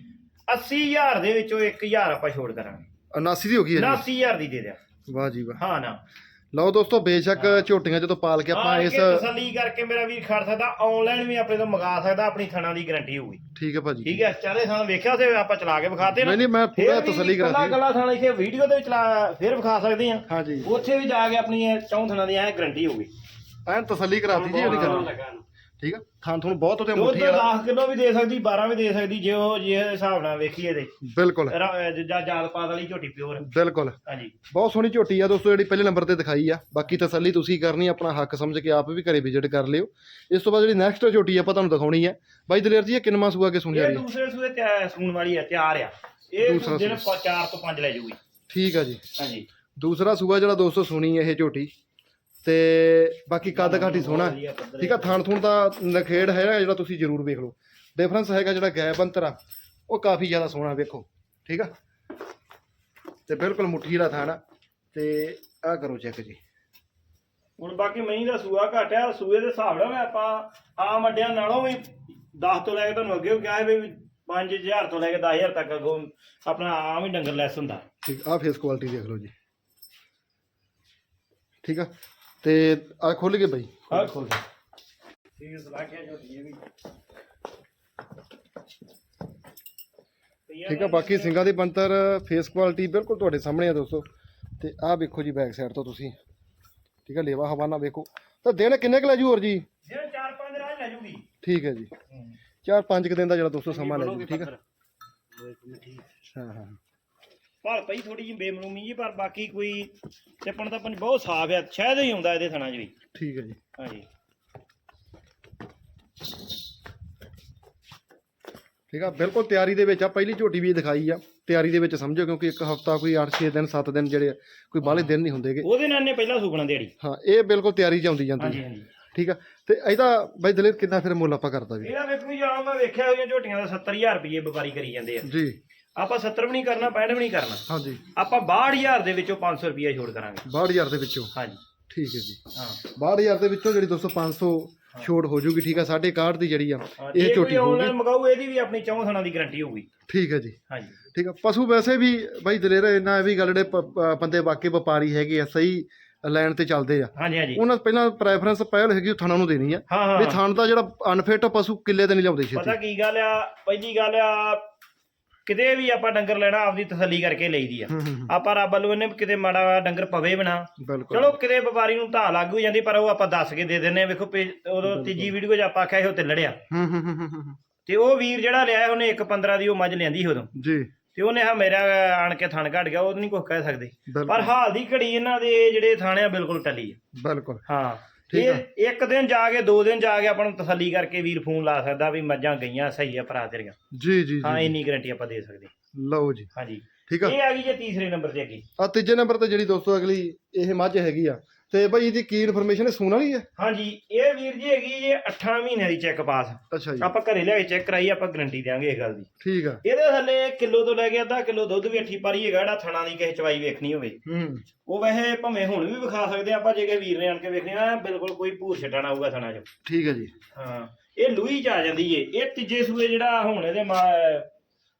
80000 ਦੇ ਵਿੱਚੋਂ 1000 ਆਪਾਂ ਛੋੜ ਕਰਾਂਗੇ। 79 ਦੀ ਹੋ ਗਈ ਹੈ 89000 ਦੀ ਦੇ ਦਿਆ। ਜੀ ਵਾਹ ਜੀ ਵਾਹ। ਹਾਂ ਨਾ। ਲਓ ਦੋਸਤੋ ਬੇਸ਼ੱਕ ਝੋਟੀਆਂ ਜਦੋਂ ਪਾਲ ਕੇ ਆਪਾਂ ਇਸ ਤਸੱਲੀ ਕਰਕੇ ਮੇਰਾ ਵੀਰ ਖੜ ਸਕਦਾ ਆਨਲਾਈਨ ਵੀ ਆਪਣੇ ਤੋਂ ਮੰਗਾ ਸਕਦਾ ਆਪਣੀ ਥਣਾ ਦੀ ਗਾਰੰਟੀ ਹੋਊਗੀ। ਠੀਕ ਹੈ ਭਾਜੀ। ਠੀਕ ਹੈ ਚਾਰੇ ਥਾਂ ਵੇਖਿਆ ਸੀ ਆਪਾਂ ਚਲਾ ਕੇ ਵਿਖਾਤੇ ਨਾ। ਨਹੀਂ ਨਹੀਂ ਮੈਂ ਪੂਰਾ ਤਸੱਲੀ ਕੱਲਾ ਕਰਾਤੀ ਕੱਲਾ ਥਾਂ ਇੱਥੇ ਵੀਡੀਓ ਦੇ ਵਿੱਚ ਚਲਾ ਫਿਰ ਵਿਖਾ ਸਕਦੇ ਆ ਹਾਂਜੀ ਉੱਥੇ ਵੀ ਜਾ ਕੇ ਆਪਣੀ ਇਹ ਚੌਂ ਥਣਾ ਦੀ ਐ ਗਾਰੰਟੀ ਹੋਊਗੀ। ਐਨ ਤਸੱਲੀ ਕਰਾਤੀ ਜੀ ਉਹਦੀ ਗੱਲ। ਠੀਕ ਆ? ਖਾਣ ਤੁਹਾਨੂੰ ਬਹੁਤ ਉਹਦੇ ਦੁੱਧ ਮੁੱਠੀ ਵਾਲਾ 10 ਕਿਲੋ ਵੀ ਦੇ ਸਕਦੀ 12 ਵੀ ਦੇ ਸਕਦੀ ਜੇ ਉਹ ਜੇ ਹਿਸਾਬ ਨਾਲ ਵੇਖੀਏ ਤੇ। ਬਿਲਕੁਲ। ਜਾਂ ਜਾਲ ਪਾਤ ਵਾਲੀ ਝੋਟੀ ਪਿਓਰ। ਬਿਲਕੁਲ। ਹਾਂਜੀ। ਬਹੁਤ ਸੋਹਣੀ ਝੋਟੀ ਆ ਦੋਸਤੋ ਜਿਹੜੀ ਪਹਿਲੇ ਨੰਬਰ ਤੇ ਦਿਖਾਈ ਆ। ਬਾਕੀ ਤਸੱਲੀ ਤੁਸੀਂ ਕਰਨੀ ਆਪਣਾ ਹੱਕ ਸਮਝ ਕੇ ਆਪ ਵੀ ਘਰੇ ਵਿਜ਼ਿਟ ਕਰ ਲਿਓ। ਇਸ ਤੋਂ ਬਾਅਦ ਜਿਹੜੀ ਨੈਕਸਟ ਝੋਟੀ ਆਪਾਂ ਤੁਹਾਨੂੰ ਦਿਖਾਉਣੀ ਆ। ਬਾਈ ਦਲੇਰ ਜੀ ਇਹ ਕਿੰਨਵਾਂ ਸੂਆ ਕੇ ਸੁਣ ਜਾ ਇਹ ਰਹੀ ਹੈ ਦੂਸਰੇ ਸੂਏ ਤਿਆ- ਸੂਣ ਵਾਲੀ ਆ ਤਿਆਰ ਆ। ਇਹ ਦੂਸਰਾ ਦਿਨ 4 ਤੋਂ 5 ਲੈ ਜਾਊਗੀ ਠੀਕ ਆ ਜੀ। ਹਾਂਜੀ। ਦੂਸਰਾ ਸੂਆ ਜਿਹੜਾ ਦੋਸਤੋ ਸੁਣੀ ਇਹ ਝੋਟੀ। ਤੇ ਬਾਕੀ ਕੱਦ ਘਾਟੀ ਸੋਹਣਾ ਠੀਕ ਆ ਥਾਣ ਥੂਣ ਦਾ ਨਖੇੜ ਹੈਗਾ ਜਿਹੜਾ ਤੁਸੀਂ ਜ਼ਰੂਰ ਵੇਖ ਲਓ। ਡਿਫਰੈਂਸ ਹੈਗਾ ਜਿਹੜਾ ਗੈਪ ਅੰਤਰ ਆ ਉਹ ਕਾਫੀ ਜ਼ਿਆਦਾ ਸੋਹਣਾ ਵੇਖੋ। ਠੀਕ ਆ? ਤੇ ਬਿਲਕੁਲ ਮੁੱਠੀ ਦਾ ਥਾਣ ਆ। ਤੇ ਆ ਕਰੋ ਚੈੱਕ ਜੀ। ਹੁਣ ਬਾਕੀ ਮਹੀਂ ਦਾ ਸੂਆ ਘਟਿਆ ਸੂਏ ਦੇ ਹਿਸਾਬ ਨਾਲ ਆਪਾਂ ਆਮ ਅੱਡਿਆਂ ਨਾਲੋਂ ਵੀ 10 ਤੋਂ ਲੈ ਕੇ ਤੁਹਾਨੂੰ ਅੱਗੇ ਵੀ ਕਿਹਾ ਹੈ ਵੀ 5000 ਤੋਂ ਲੈ ਕੇ 10000 ਤੱਕ ਅੱਗੋਂ ਆਪਣਾ ਆਮ ਹੀ ਡੰਗਰ ਲੈਸ ਹੁੰਦਾ। ਠੀਕ ਆ ਫੇਸ ਕੁਆਲਿਟੀ ਦੇਖ ਲਓ ਜੀ। ਠੀਕ ਆ? ਤੇ ਆ ਖੁੱਲ ਗਏ ਬਾਈ? ਹਾਂ। ਖੋਲ ਠੀਕ ਹੈ ਸਲਾਹ ਕਿਹਾ ਜੋ ਇਹ ਵੀ। ਠੀਕ ਆ ਬਾਕੀ ਸਿੰਗਾਂ ਦੀ ਬੰਤਰ ਫੇਸ ਕੁਆਲਿਟੀ ਬਿਲਕੁਲ ਤੁਹਾਡੇ ਸਾਹਮਣੇ ਆ ਦੋਸਤੋ। ਤੇ ਆਹ ਵੇਖੋ ਜੀ ਬੈਕ ਸਾਈਡ ਤੋਂ ਤੁਸੀਂ। ਠੀਕ ਆ ਲੇਵਾ ਹਵਾਨਾ ਵੇਖੋ। ਤਾਂ ਦਿਨ ਕਿੰਨੇ ਕੁ ਲੈ ਜੂ ਹੋਰ ਜੀ? ਜੇ 4-5 ਰਾਹ ਲੈ ਜੂਗੀ। ਠੀਕ ਹੈ ਜੀ। ਚਾਰ ਪੰਜ ਕੁ ਦਿਨ ਦਾ ਜਿਹੜਾ ਦੋਸਤੋ ਸਮਾਂ ਲੈ ਜੂ ਠੀਕ ਆ? ਹਾਂ ਹਾਂ। ਪਰ ਪਈ ਥੋੜੀ ਜਿਹੀ ਬੇਮਲੂਮੀ ਜੀ ਪਰ ਬਾਕੀ ਕੋਈ ਚੱਪਣ ਤਾਂ ਪੰਜ ਬਹੁਤ ਸਾਫ਼ ਆ ਸ਼ਾਇਦ ਹੀ ਹੁੰਦਾ ਇਹਦੇ ਥਣਾ 'ਚ ਵੀ। ਠੀਕ ਹੈ ਜੀ। ਹਾਂਜੀ। ਠੀਕ ਆ ਬਿਲਕੁਲ ਤਿਆਰੀ ਦੇ ਵਿੱਚ ਆ ਪਹਿਲੀ ਝੋਟੀ ਵੀ ਦਿਖਾਈ ਆ ਤਿਆਰੀ ਦੇ ਵਿੱਚ ਸਮਝੋ ਕਿਉਂਕਿ ਇੱਕ ਹਫਤਾ ਕੋਈ 8-6 ਦਿਨ 7 ਦਿਨ ਜਿਹੜੇ ਆ, ਕੋਈ ਬਾਹਲੇ ਦਿਨ ਨਹੀਂ ਹੁੰਦੇਗੇ। ਉਹਦੇ ਨਾਲ ਨੇ ਪਹਿਲਾਂ ਸੁਪਨਾ ਦਿਹਾੜੀ। ਹਾਂ ਇਹ ਬਿਲਕੁਲ ਤਿਆਰੀ ਚ ਆਉਂਦੀ ਜਾਂਦੀ ਹਾਂਜੀ ਹੈ ਹਾਂਜੀ। ਠੀਕ ਆ ਤੇ ਇਹਦਾ ਬਾਈ ਦਲੇਰ ਕਿੰਨਾ ਫਿਰ ਮੁੱਲ ਆਪਾਂ ਕਰਦਾ ਵੀ ਇਹਦਾ ਵੇਖੋ ਜੀ ਆਮ ਮੈਂ ਵੇਖਿਆ ਹੋਈਆਂ ਝੋਟੀਆਂ ਦਾ 70000 ਰੁਪਏ ਵਪਾਰੀ ਕਰੀ ਜਾਂਦੇ ਆ। ਜੀ। ਆਪਾਂ 70 ਵੀ ਨਹੀਂ ਕਰਨਾ 65 ਵੀ ਨਹੀਂ ਕਰਨਾ। ਹਾਂਜੀ। ਆਪਾਂ 62000 ਦੇ ਵਿੱਚੋਂ 500 ਰੁਪਏ ਛੋੜ ਕਰਾਂਗੇ। 62000 ਦੇ ਵਿੱਚੋਂ? ਹਾਂਜੀ। ਠੀਕ ਹੈ ਜੀ। ਹਾਂ। 62000 ਦੇ ਵਿੱਚੋਂ ਜਿਹੜੀ 200 500 ਛੋੜ ਹੋ ਜੂਗੀ ਠੀਕ ਆ 61 ਦੀ ਜਿਹੜੀ ਆ ਇਹ ਝੋਟੀ ਹੋਊਗੀ। ਮਗਾਊ ਇਹਦੀ ਵੀ ਆਪਣੀ ਚੌਂ ਥਣਾ ਦੀ ਗਾਰੰਟੀ ਹੋਊਗੀ। ਠੀਕ ਹੈ ਜੀ। ਹਾਂਜੀ। ਠੀਕ ਆ ਪਸ਼ੂ ਵੈਸੇ ਵੀ ਬਾਈ ਦਲੇਰ ਇਹਨਾਂ ਇਹ ਵੀ ਗੱਲ ਜਿਹੜੇ ਬੰਦੇ ਵਾਕਈ ਵਪਾਰੀ ਹੈਗੇ ਆ ਸਹੀ ਲਾਈਨ ਤੇ ਚੱਲਦੇ ਆ। ਹਾਂਜੀ ਹਾਂਜੀ। ਉਹਨਾਂ ਪਹਿਲਾਂ ਪ੍ਰੈਫਰੈਂਸ ਪਹਿਲ ਹੈਗੀ ਥਾਣਾ ਨੂੰ ਦੇਣੀ ਆ। ਵੀ ਥਣ ਦਾ ਜਿਹੜਾ ਅਨਫਿਟ ਪਸ਼ੂ ਕਿੱਲੇ ਤੇ ਨਹੀਂ ਲਿਆਉਂਦੇ ਪਤਾ ਛੇਤੀ। ਕੀ ਗੱਲ ਆ ਪਹਿਲੀ ਗੱਲ ਆ ਕਿਤੇ ਵੀ ਆਪਾਂ ਡੰਗਰ ਲੈਣਾ ਆਪਦੀ ਤਸੱਲੀ ਕਰਕੇ ਲਈਦੀ ਆ। ਹੂੰ ਹੂੰ ਹੂੰ, ਆਪਾਂ ਰੱਬ ਵੱਲੋਂ ਇਹਨੇ ਕਿਤੇ ਮਾੜਾ ਡੰਗਰ ਪਵੇ ਬਣਾ ਚਲੋ ਕਿਤੇ ਵਪਾਰੀ ਨੂੰ ਢਾਹ ਲੱਗ ਵੀ ਜਾਂਦੀ ਪਰ ਉਹ ਆਪਾਂ ਦੱਸ ਕੇ ਦੇ ਦਿੰਨੇ ਆ ਵੇਖੋ ਉਦੋਂ ਤੀਜੀ ਵੀਡੀਓ 'ਚ ਆਪਾਂ ਆਖਿਆ ਸੀ ਉਹ ਤੇ ਲੜਿਆ ਹੂੰ ਹੂੰ ਹੂੰ ਹੂੰ, ਹੂੰ ਤੇ ਉਹ ਵੀਰ ਜਿਹੜਾ ਲਿਆ ਉਹਨੇ ਇੱਕ 15 ਦੀ ਉਹ ਮੱਝ ਲਿਆਂਦੀ ਉਦੋਂ। ਜੀ। ਤੇ ਉਹਨੇ ਆ ਮੇਰਾ ਆਣ ਕੇ ਥਣ ਘਟ ਗਿਆ ਉਹ ਨਹੀਂ ਕੁਝ ਕਹਿ ਸਕਦੇ। ਪਰ ਹਾਲ ਦੀ ਘੜੀ ਇਹਨਾਂ ਦੇ ਜਿਹੜੇ ਥਾਣੇ ਆ ਬਿਲਕੁਲ ਟੱਲੀ ਆ। ਬਿਲਕੁਲ। ਹਾਂ। ਠੀਕ ਇਹ ਇੱਕ ਦਿਨ ਜਾ ਕੇ ਦੋ ਦਿਨ ਜਾ ਕੇ ਆਪਾਂ ਨੂੰ ਤਸੱਲੀ ਕਰਕੇ ਵੀਰ ਫੋਨ ਲਾ ਸਕਦਾ ਵੀ ਮੱਝਾਂ ਗਈਆਂ ਸਹੀ ਆ ਭਰਾ ਤੇਰੀਆਂ। ਜੀ ਜੀ ਹਾਂ ਜੀ। ਇੰਨੀ ਗਾਰੰਟੀ ਆਪਾਂ ਦੇ ਸਕਦੇ। ਲਓ ਜੀ। ਹਾਂਜੀ। ਠੀਕ ਆ। ਇਹ ਆ ਗਈ ਜੇ ਤੀਸਰੇ ਨੰਬਰ ਤੇ ਅੱਗੇ। ਆ ਤੀਜੇ ਨੰਬਰ ਤੇ ਜਿਹੜੀ ਦੋਸਤੋ ਅਗਲੀ ਇਹ ਮੱਝ ਹੈਗੀ ਆ। ਤੇ ਬਾਈ ਇਹਦੀ ਕੀ ਇਨਫੋਰਮੇਸ਼ਨ ਹੈ? ਸੂਣ ਵਾਲੀ ਹੈ? ਹਾਂਜੀ ਇਹ ਵੀਰ ਜੀ ਹੈਗੀ ਜੇ 8 ਮਹੀਨਿਆਂ ਦੀ ਚੈੱਕ ਪਾਸ ਅੱਛਾ ਜੀ। ਆਪਾਂ ਘਰੇ ਲਿਆ ਕੇ ਚੈੱਕ ਕਰਾਈ ਆਪਾਂ ਗਰੰਟੀ ਦਿਆਂਗੇ ਇਸ ਗੱਲ ਦੀ। ਠੀਕ ਆ। ਇਹਦੇ ਥੱਲੇ ਕਿਲੋ ਤੋਂ ਲੈ ਕੇ ਅੱਧਾ ਕਿਲੋ ਦੁੱਧ ਵੀ ਅੱਠੀ ਪਾਰੀ ਹੈਗਾ ਜਿਹੜਾ ਥਣਾ ਦੀ ਕਿਸੇ ਚਵਾਈ ਵੇਖਣੀ ਹੋਵੇ। ਹੂੰ। ਉਹ ਵੈਸੇ ਭਾਵੇਂ ਹੁਣ ਵੀ ਵਿਖਾ ਸਕਦੇ ਆ ਆਪਾਂ ਜੇ ਕਿਸੇ ਵੀਰ ਨੇ ਆਣ ਕੇ ਵੇਖਣੀ ਆ ਬਿਲਕੁਲ ਕੋਈ ਭੂਰ ਛੱਡਣਾ ਆਊਗਾ ਥਣਾ 'ਚ। ਠੀਕ ਹੈ ਜੀ। ਹਾਂ ਇਹ ਲੂਈ 'ਚ ਆ ਜਾਂਦੀ ਏ। ਇਹ ਤੀਜੇ ਸੂਏ ਜਿਹੜਾ ਹੁਣ ਇਹਦੇ ਮਾ-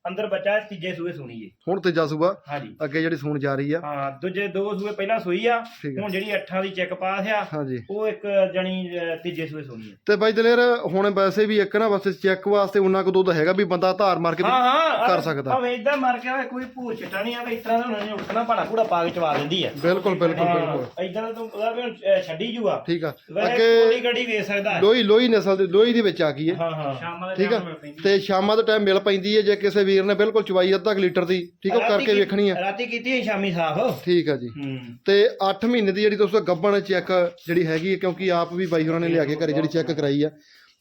ਅੰਦਰ ਬੱਚਾ ਹੈ, ਤੀਜੇ ਸੂਏ ਸੁਣੀ ਏ। ਹੁਣ ਤੀਜਾ ਸੂਬਾ ਹਾਂਜੀ। ਅੱਗੇ ਜਿਹੜੀ ਸੂਣ ਜਾ ਰਹੀ ਆ। ਹਾਂ ਦੂਜੇ ਦੋ ਸੂਏ ਪਹਿਲਾਂ ਸੂਈ ਆ ਠੀਕ ਆ। ਹੁਣ ਜਿਹੜੀ 8 ਦੀ ਚੈੱਕ ਪਾਸ ਆ ਹਾਂਜੀ। ਉਹ ਇੱਕ ਜਣੀ ਅਹ, ਤੀਜੇ ਸੂਏ ਸੁਣੀ ਆ। ਤੇ ਬਾਈ ਦਲੇਰ ਹੁਣ ਵੈਸੇ ਵੀ ਇੱਕ ਨਾ ਬਸ ਚੈੱਕ ਵਾਸਤੇ ਉਹਨਾਂ ਕੋ ਦੁੱਧ ਹੈਗਾ ਵੀ ਬੰਦਾ ਧਾਰ ਮਾਰ ਕੇ ਹਾਂ ਹਾਂ ਕਰ ਸਕਦਾ। ਭਾਵੇਂ ਇਦਾਂ ਮਾਰ ਕੇ ਆਵੇ ਕੋਈ ਭੂਰ ਛੱਟਾ ਨਹੀਂ ਆਵੇ ਇਸ ਤਰ੍ਹਾਂ ਦਾ ਉਹਨੇ ਉੱਠਣਾ ਭਾੜਾ ਭੂੜਾ ਪਾ ਕੇ ਚਵਾ ਦਿੰਦੀ ਆ। ਬਿਲਕੁਲ ਬਿਲਕੁਲ ਬਿਲਕੁਲ। ਇਦਾਂ ਦਾ ਤੂੰ ਪਤਾ ਵੀ ਹੁਣ, ਅਹ, ਛੱਡੀ ਜੂਆ ਠੀਕ ਆ। ਵੈਸੇ ਅੱਗੇ ਕੋਲੀ ਗੱਡੀ ਵੇਚ ਸਕਦਾ। ਹੈ ਲੋਈ ਲੋਈ ਨਸਲ ਦੀ ਲੋਈ ਦੇ ਵਿੱਚ ਆ ਗਈ ਹੈ ਹਾਂ ਹਾਂ। ਸ਼ਾਮਾਂ ਠੀਕ ਆ। ਤੇ ਸ਼ਾਮਾਂ ਦਾ ਟਾਈਮ ਮਿਲ ਪੈਂਦੀ ਹੈ ਜੇ ਕਿਸੇ ਵੀਰ ਨੇ ਬਿਲਕੁਲ ਚਵਾਈ ਅੱਧਾ ਕੁ ਲੀਟਰ ਦੀ ਠੀਕ ਆ ਉਹ ਕਰਕੇ ਵੇਖਣੀ ਆ। ਰਾਤੀ ਕੀਤੀ ਸੀ ਸ਼ਾਮੀ ਸਾਫ਼? ਠੀਕ ਆ ਜੀ। ਹੂੰ। ਤੇ 8 ਮਹੀਨੇ ਦੀ ਜਿਹੜੀ ਦੋਸਤੋ ਗੱਬਣ ਚੈੱਕ ਜਿਹੜੀ ਹੈਗੀ ਹੈ ਕਿਉਂਕਿ ਆਪ ਵੀ ਬਾਈ ਹੋਰਾਂ ਨੇ ਲਿਆ ਕੇ ਘਰੇ ਜਿਹੜੀ ਚੈੱਕ ਕਰਾਈ ਆ।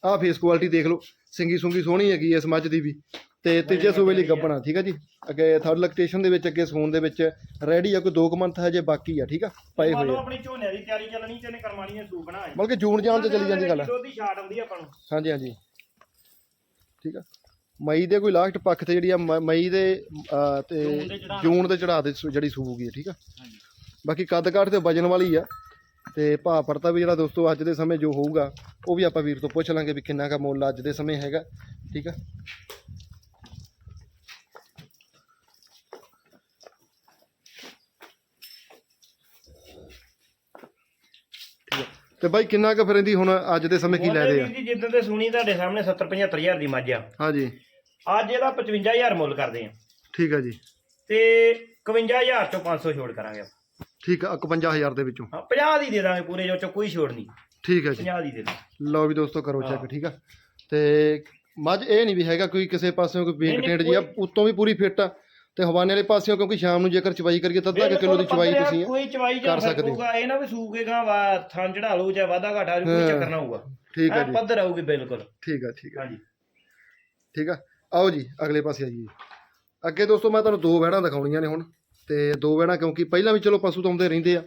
ਆਹ ਫੇਸ ਕੁਆਲਿਟੀ ਦੇਖ ਲਓ ਸਿੰਗੀ ਸੁੰਗੀ ਸੋਹਣੀ ਹੈਗੀ ਇਸ ਮੱਝ ਦੀ ਵੀ। ਤੇ ਤੀਜੇ ਸੂਬੇ ਲਈ ਗੱਬਣ ਠੀਕ ਆ ਜੀ। ਅੱਗੇ ਥਰਡ ਲੈਕਟੇਸ਼ਨ ਦੇ ਵਿੱਚ ਅੱਗੇ ਸੂਣ ਦੇ ਵਿੱਚ ਰੈਡੀ ਆ ਕੋਈ 2 ਮੰਥ ਹਜੇ ਬਾਕੀ ਆ ਠੀਕ ਆ ਪਏ ਮੰਨ ਹੋਏ ਲਓ ਆ ਆਪਣੀ ਝੋਨੇ ਦੀ ਤਿਆਰੀ ਚੱਲਣੀ ਤੇ ਨੇ ਕਰਮਾਣੀ ਨੇ ਸੂਪ ਬਣਾਏ। ਬਲਕਿ ਜੂਨ ਜਾਣ ਤੇ ਚਲੀ ਜਾਂਦੀ ਗੱਲ ਦੁੱਧ ਦੀ ਛਾਟ ਆਉਂਦੀ ਆ ਆਪਾਂ ਨੂੰ। ਹਾਂਜੀ ਹਾਂਜੀ। ਠੀਕ ਆ। ਮਈ ਦੇ ਕੋਈ ਲਾਸਟ ਪੱਖ ਤੇ ਜਿਹੜੀ ਆ ਮ- ਮਈ ਦੇ ਅਹ, ਤੇ ਜੂਨ ਦੇ ਚੜ੍ਹਾਅ ਜੂਨ ਦੇ ਚੜਾ ਦੇ ਜਿਹੜੀ ਸੂਬੂਗੀ ਠੀਕ ਆ? ਬਾਕੀ ਕੱਦ ਕਾਠ ਤੇ ਵਜਨ ਵਾਲੀ ਆ ਤੇ ਭਾਅ ਪੜਤਾ ਵੀ ਜਿਹੜਾ ਦੋਸਤੋ ਅੱਜ ਦੇ ਸਮੇਂ ਜੋ ਹੋਊਗਾ ਉਹ ਵੀ ਆਪਾਂ ਵੀਰ ਤੋਂ ਪੁੱਛ ਲਾਂਗੇ ਵੀ ਕਿੰਨਾ ਕਾ ਮੁੱਲ ਅੱਜ ਦੇ ਸਮੇਂ ਹੈਗਾ ਠੀਕ ਆ? ਠੀਕ ਆ। ਤੇ ਬਾਈ ਕਿੰਨਾ ਕੁ ਫਿਰ ਇਹਦੀ ਹੁਣ ਅੱਜ ਦੇ ਸਮੇਂ ਕੀ ਲੈ ਦੇ ਆ? ਜੀ ਜਿੱਦਾਂ ਤੇ ਸੁਣੀ ਤੁਹਾਡੇ ਸਾਹਮਣੇ 70 75000 ਦੀ ਮੱਝ ਆ। ਹਾਂਜੀ। ਅੱਜ ਇਹਦਾ 55000 ਮੁੱਲ ਕਰਦੇ ਆ ਠੀਕ ਆ ਜੀ। ਤੇ 51000 ਚੋਂ 500 ਛੋੜ ਕਰਾਂਗੇ ਆਪਾਂ। ਠੀਕ ਆ 51000 ਦੇ ਵਿੱਚੋਂ। ਹਾਂ 50 ਦੀ ਦੇ ਦਾਂਗੇ ਪੂਰੇ ਜੋ ਚੋਂ ਕੋਈ ਛੋੜ ਨਹੀਂ। ਠੀਕ ਹੈ ਜੀ। 50 ਦੀ ਦੇ ਦਾਂਗੇ। ਲਓ ਵੀ ਦੋਸਤੋ ਕਰੋ ਚੈੱਕ ਹਾਂ। ਠੀਕ ਆ। ਤੇ ਮੱਝ ਇਹ ਨਹੀਂ ਵੀ ਹੈਗਾ ਕੋਈ ਕਿਸੇ ਪਾਸਿਓਂ ਕੋਈ ਨਹੀਂ, ਟੇਡ ਜੀ ਆ ਉੱਤੋਂ ਵੀ ਪੂਰੀ ਫਿੱਟ ਆ। ਤੇ ਹਵਾਨੇ ਵਾਲੇ ਪਾਸਿਓਂ ਕਿਉਂਕਿ ਸ਼ਾਮ ਨੂੰ ਜੇਕਰ ਚਵਾਈ ਕਰੀਏ ਤਾਂ ਅੱਧਾ ਕਿਲੋ ਦੀ ਚਵਾਈ ਤੁਸੀਂ ਕੋਈ ਚਵਾਈ ਕਰ ਸਕਦੇ ਹੋ। ਸਕੂਗਾ ਇਹ ਨਾ ਵੀ ਸੂਕੇ ਗਾਂ ਵਾ ਥਾਂ ਚੜਾ ਲਓ ਜਾਂ ਵਾਧਾ ਘਾਟਾ ਕੋਈ ਹਾਂ। ਚੱਕਰ ਨਾ ਹੋਊਗਾ। ਠੀਕ ਆ ਐਂ ਜੀ। ਪੱਧਰ ਆਊਗੀ ਬਿਲਕੁਲ। ਠੀਕ ਆ ਠੀਕ ਆ। ਹਾਂਜੀ। ਠੀਕ ਆ। ਆਓ ਜੀ ਅਗਲੇ ਪਾਸੇ ਆਈਏ। ਅੱਗੇ ਦੋਸਤੋ ਮੈਂ ਤੁਹਾਨੂੰ ਦੋ ਵਹਿੜਾਂ ਦਿਖਾਉਣੀਆਂ ਨੇ ਹੁਣ। ਤੇ ਦੋ ਵਹਿੜਾਂ ਕਿਉਂਕਿ ਪਹਿਲਾਂ ਵੀ ਚਲੋ ਪਸ਼ੂ ਤਾਂ ਆਉਂਦੇ ਰਹਿੰਦੇ ਆ।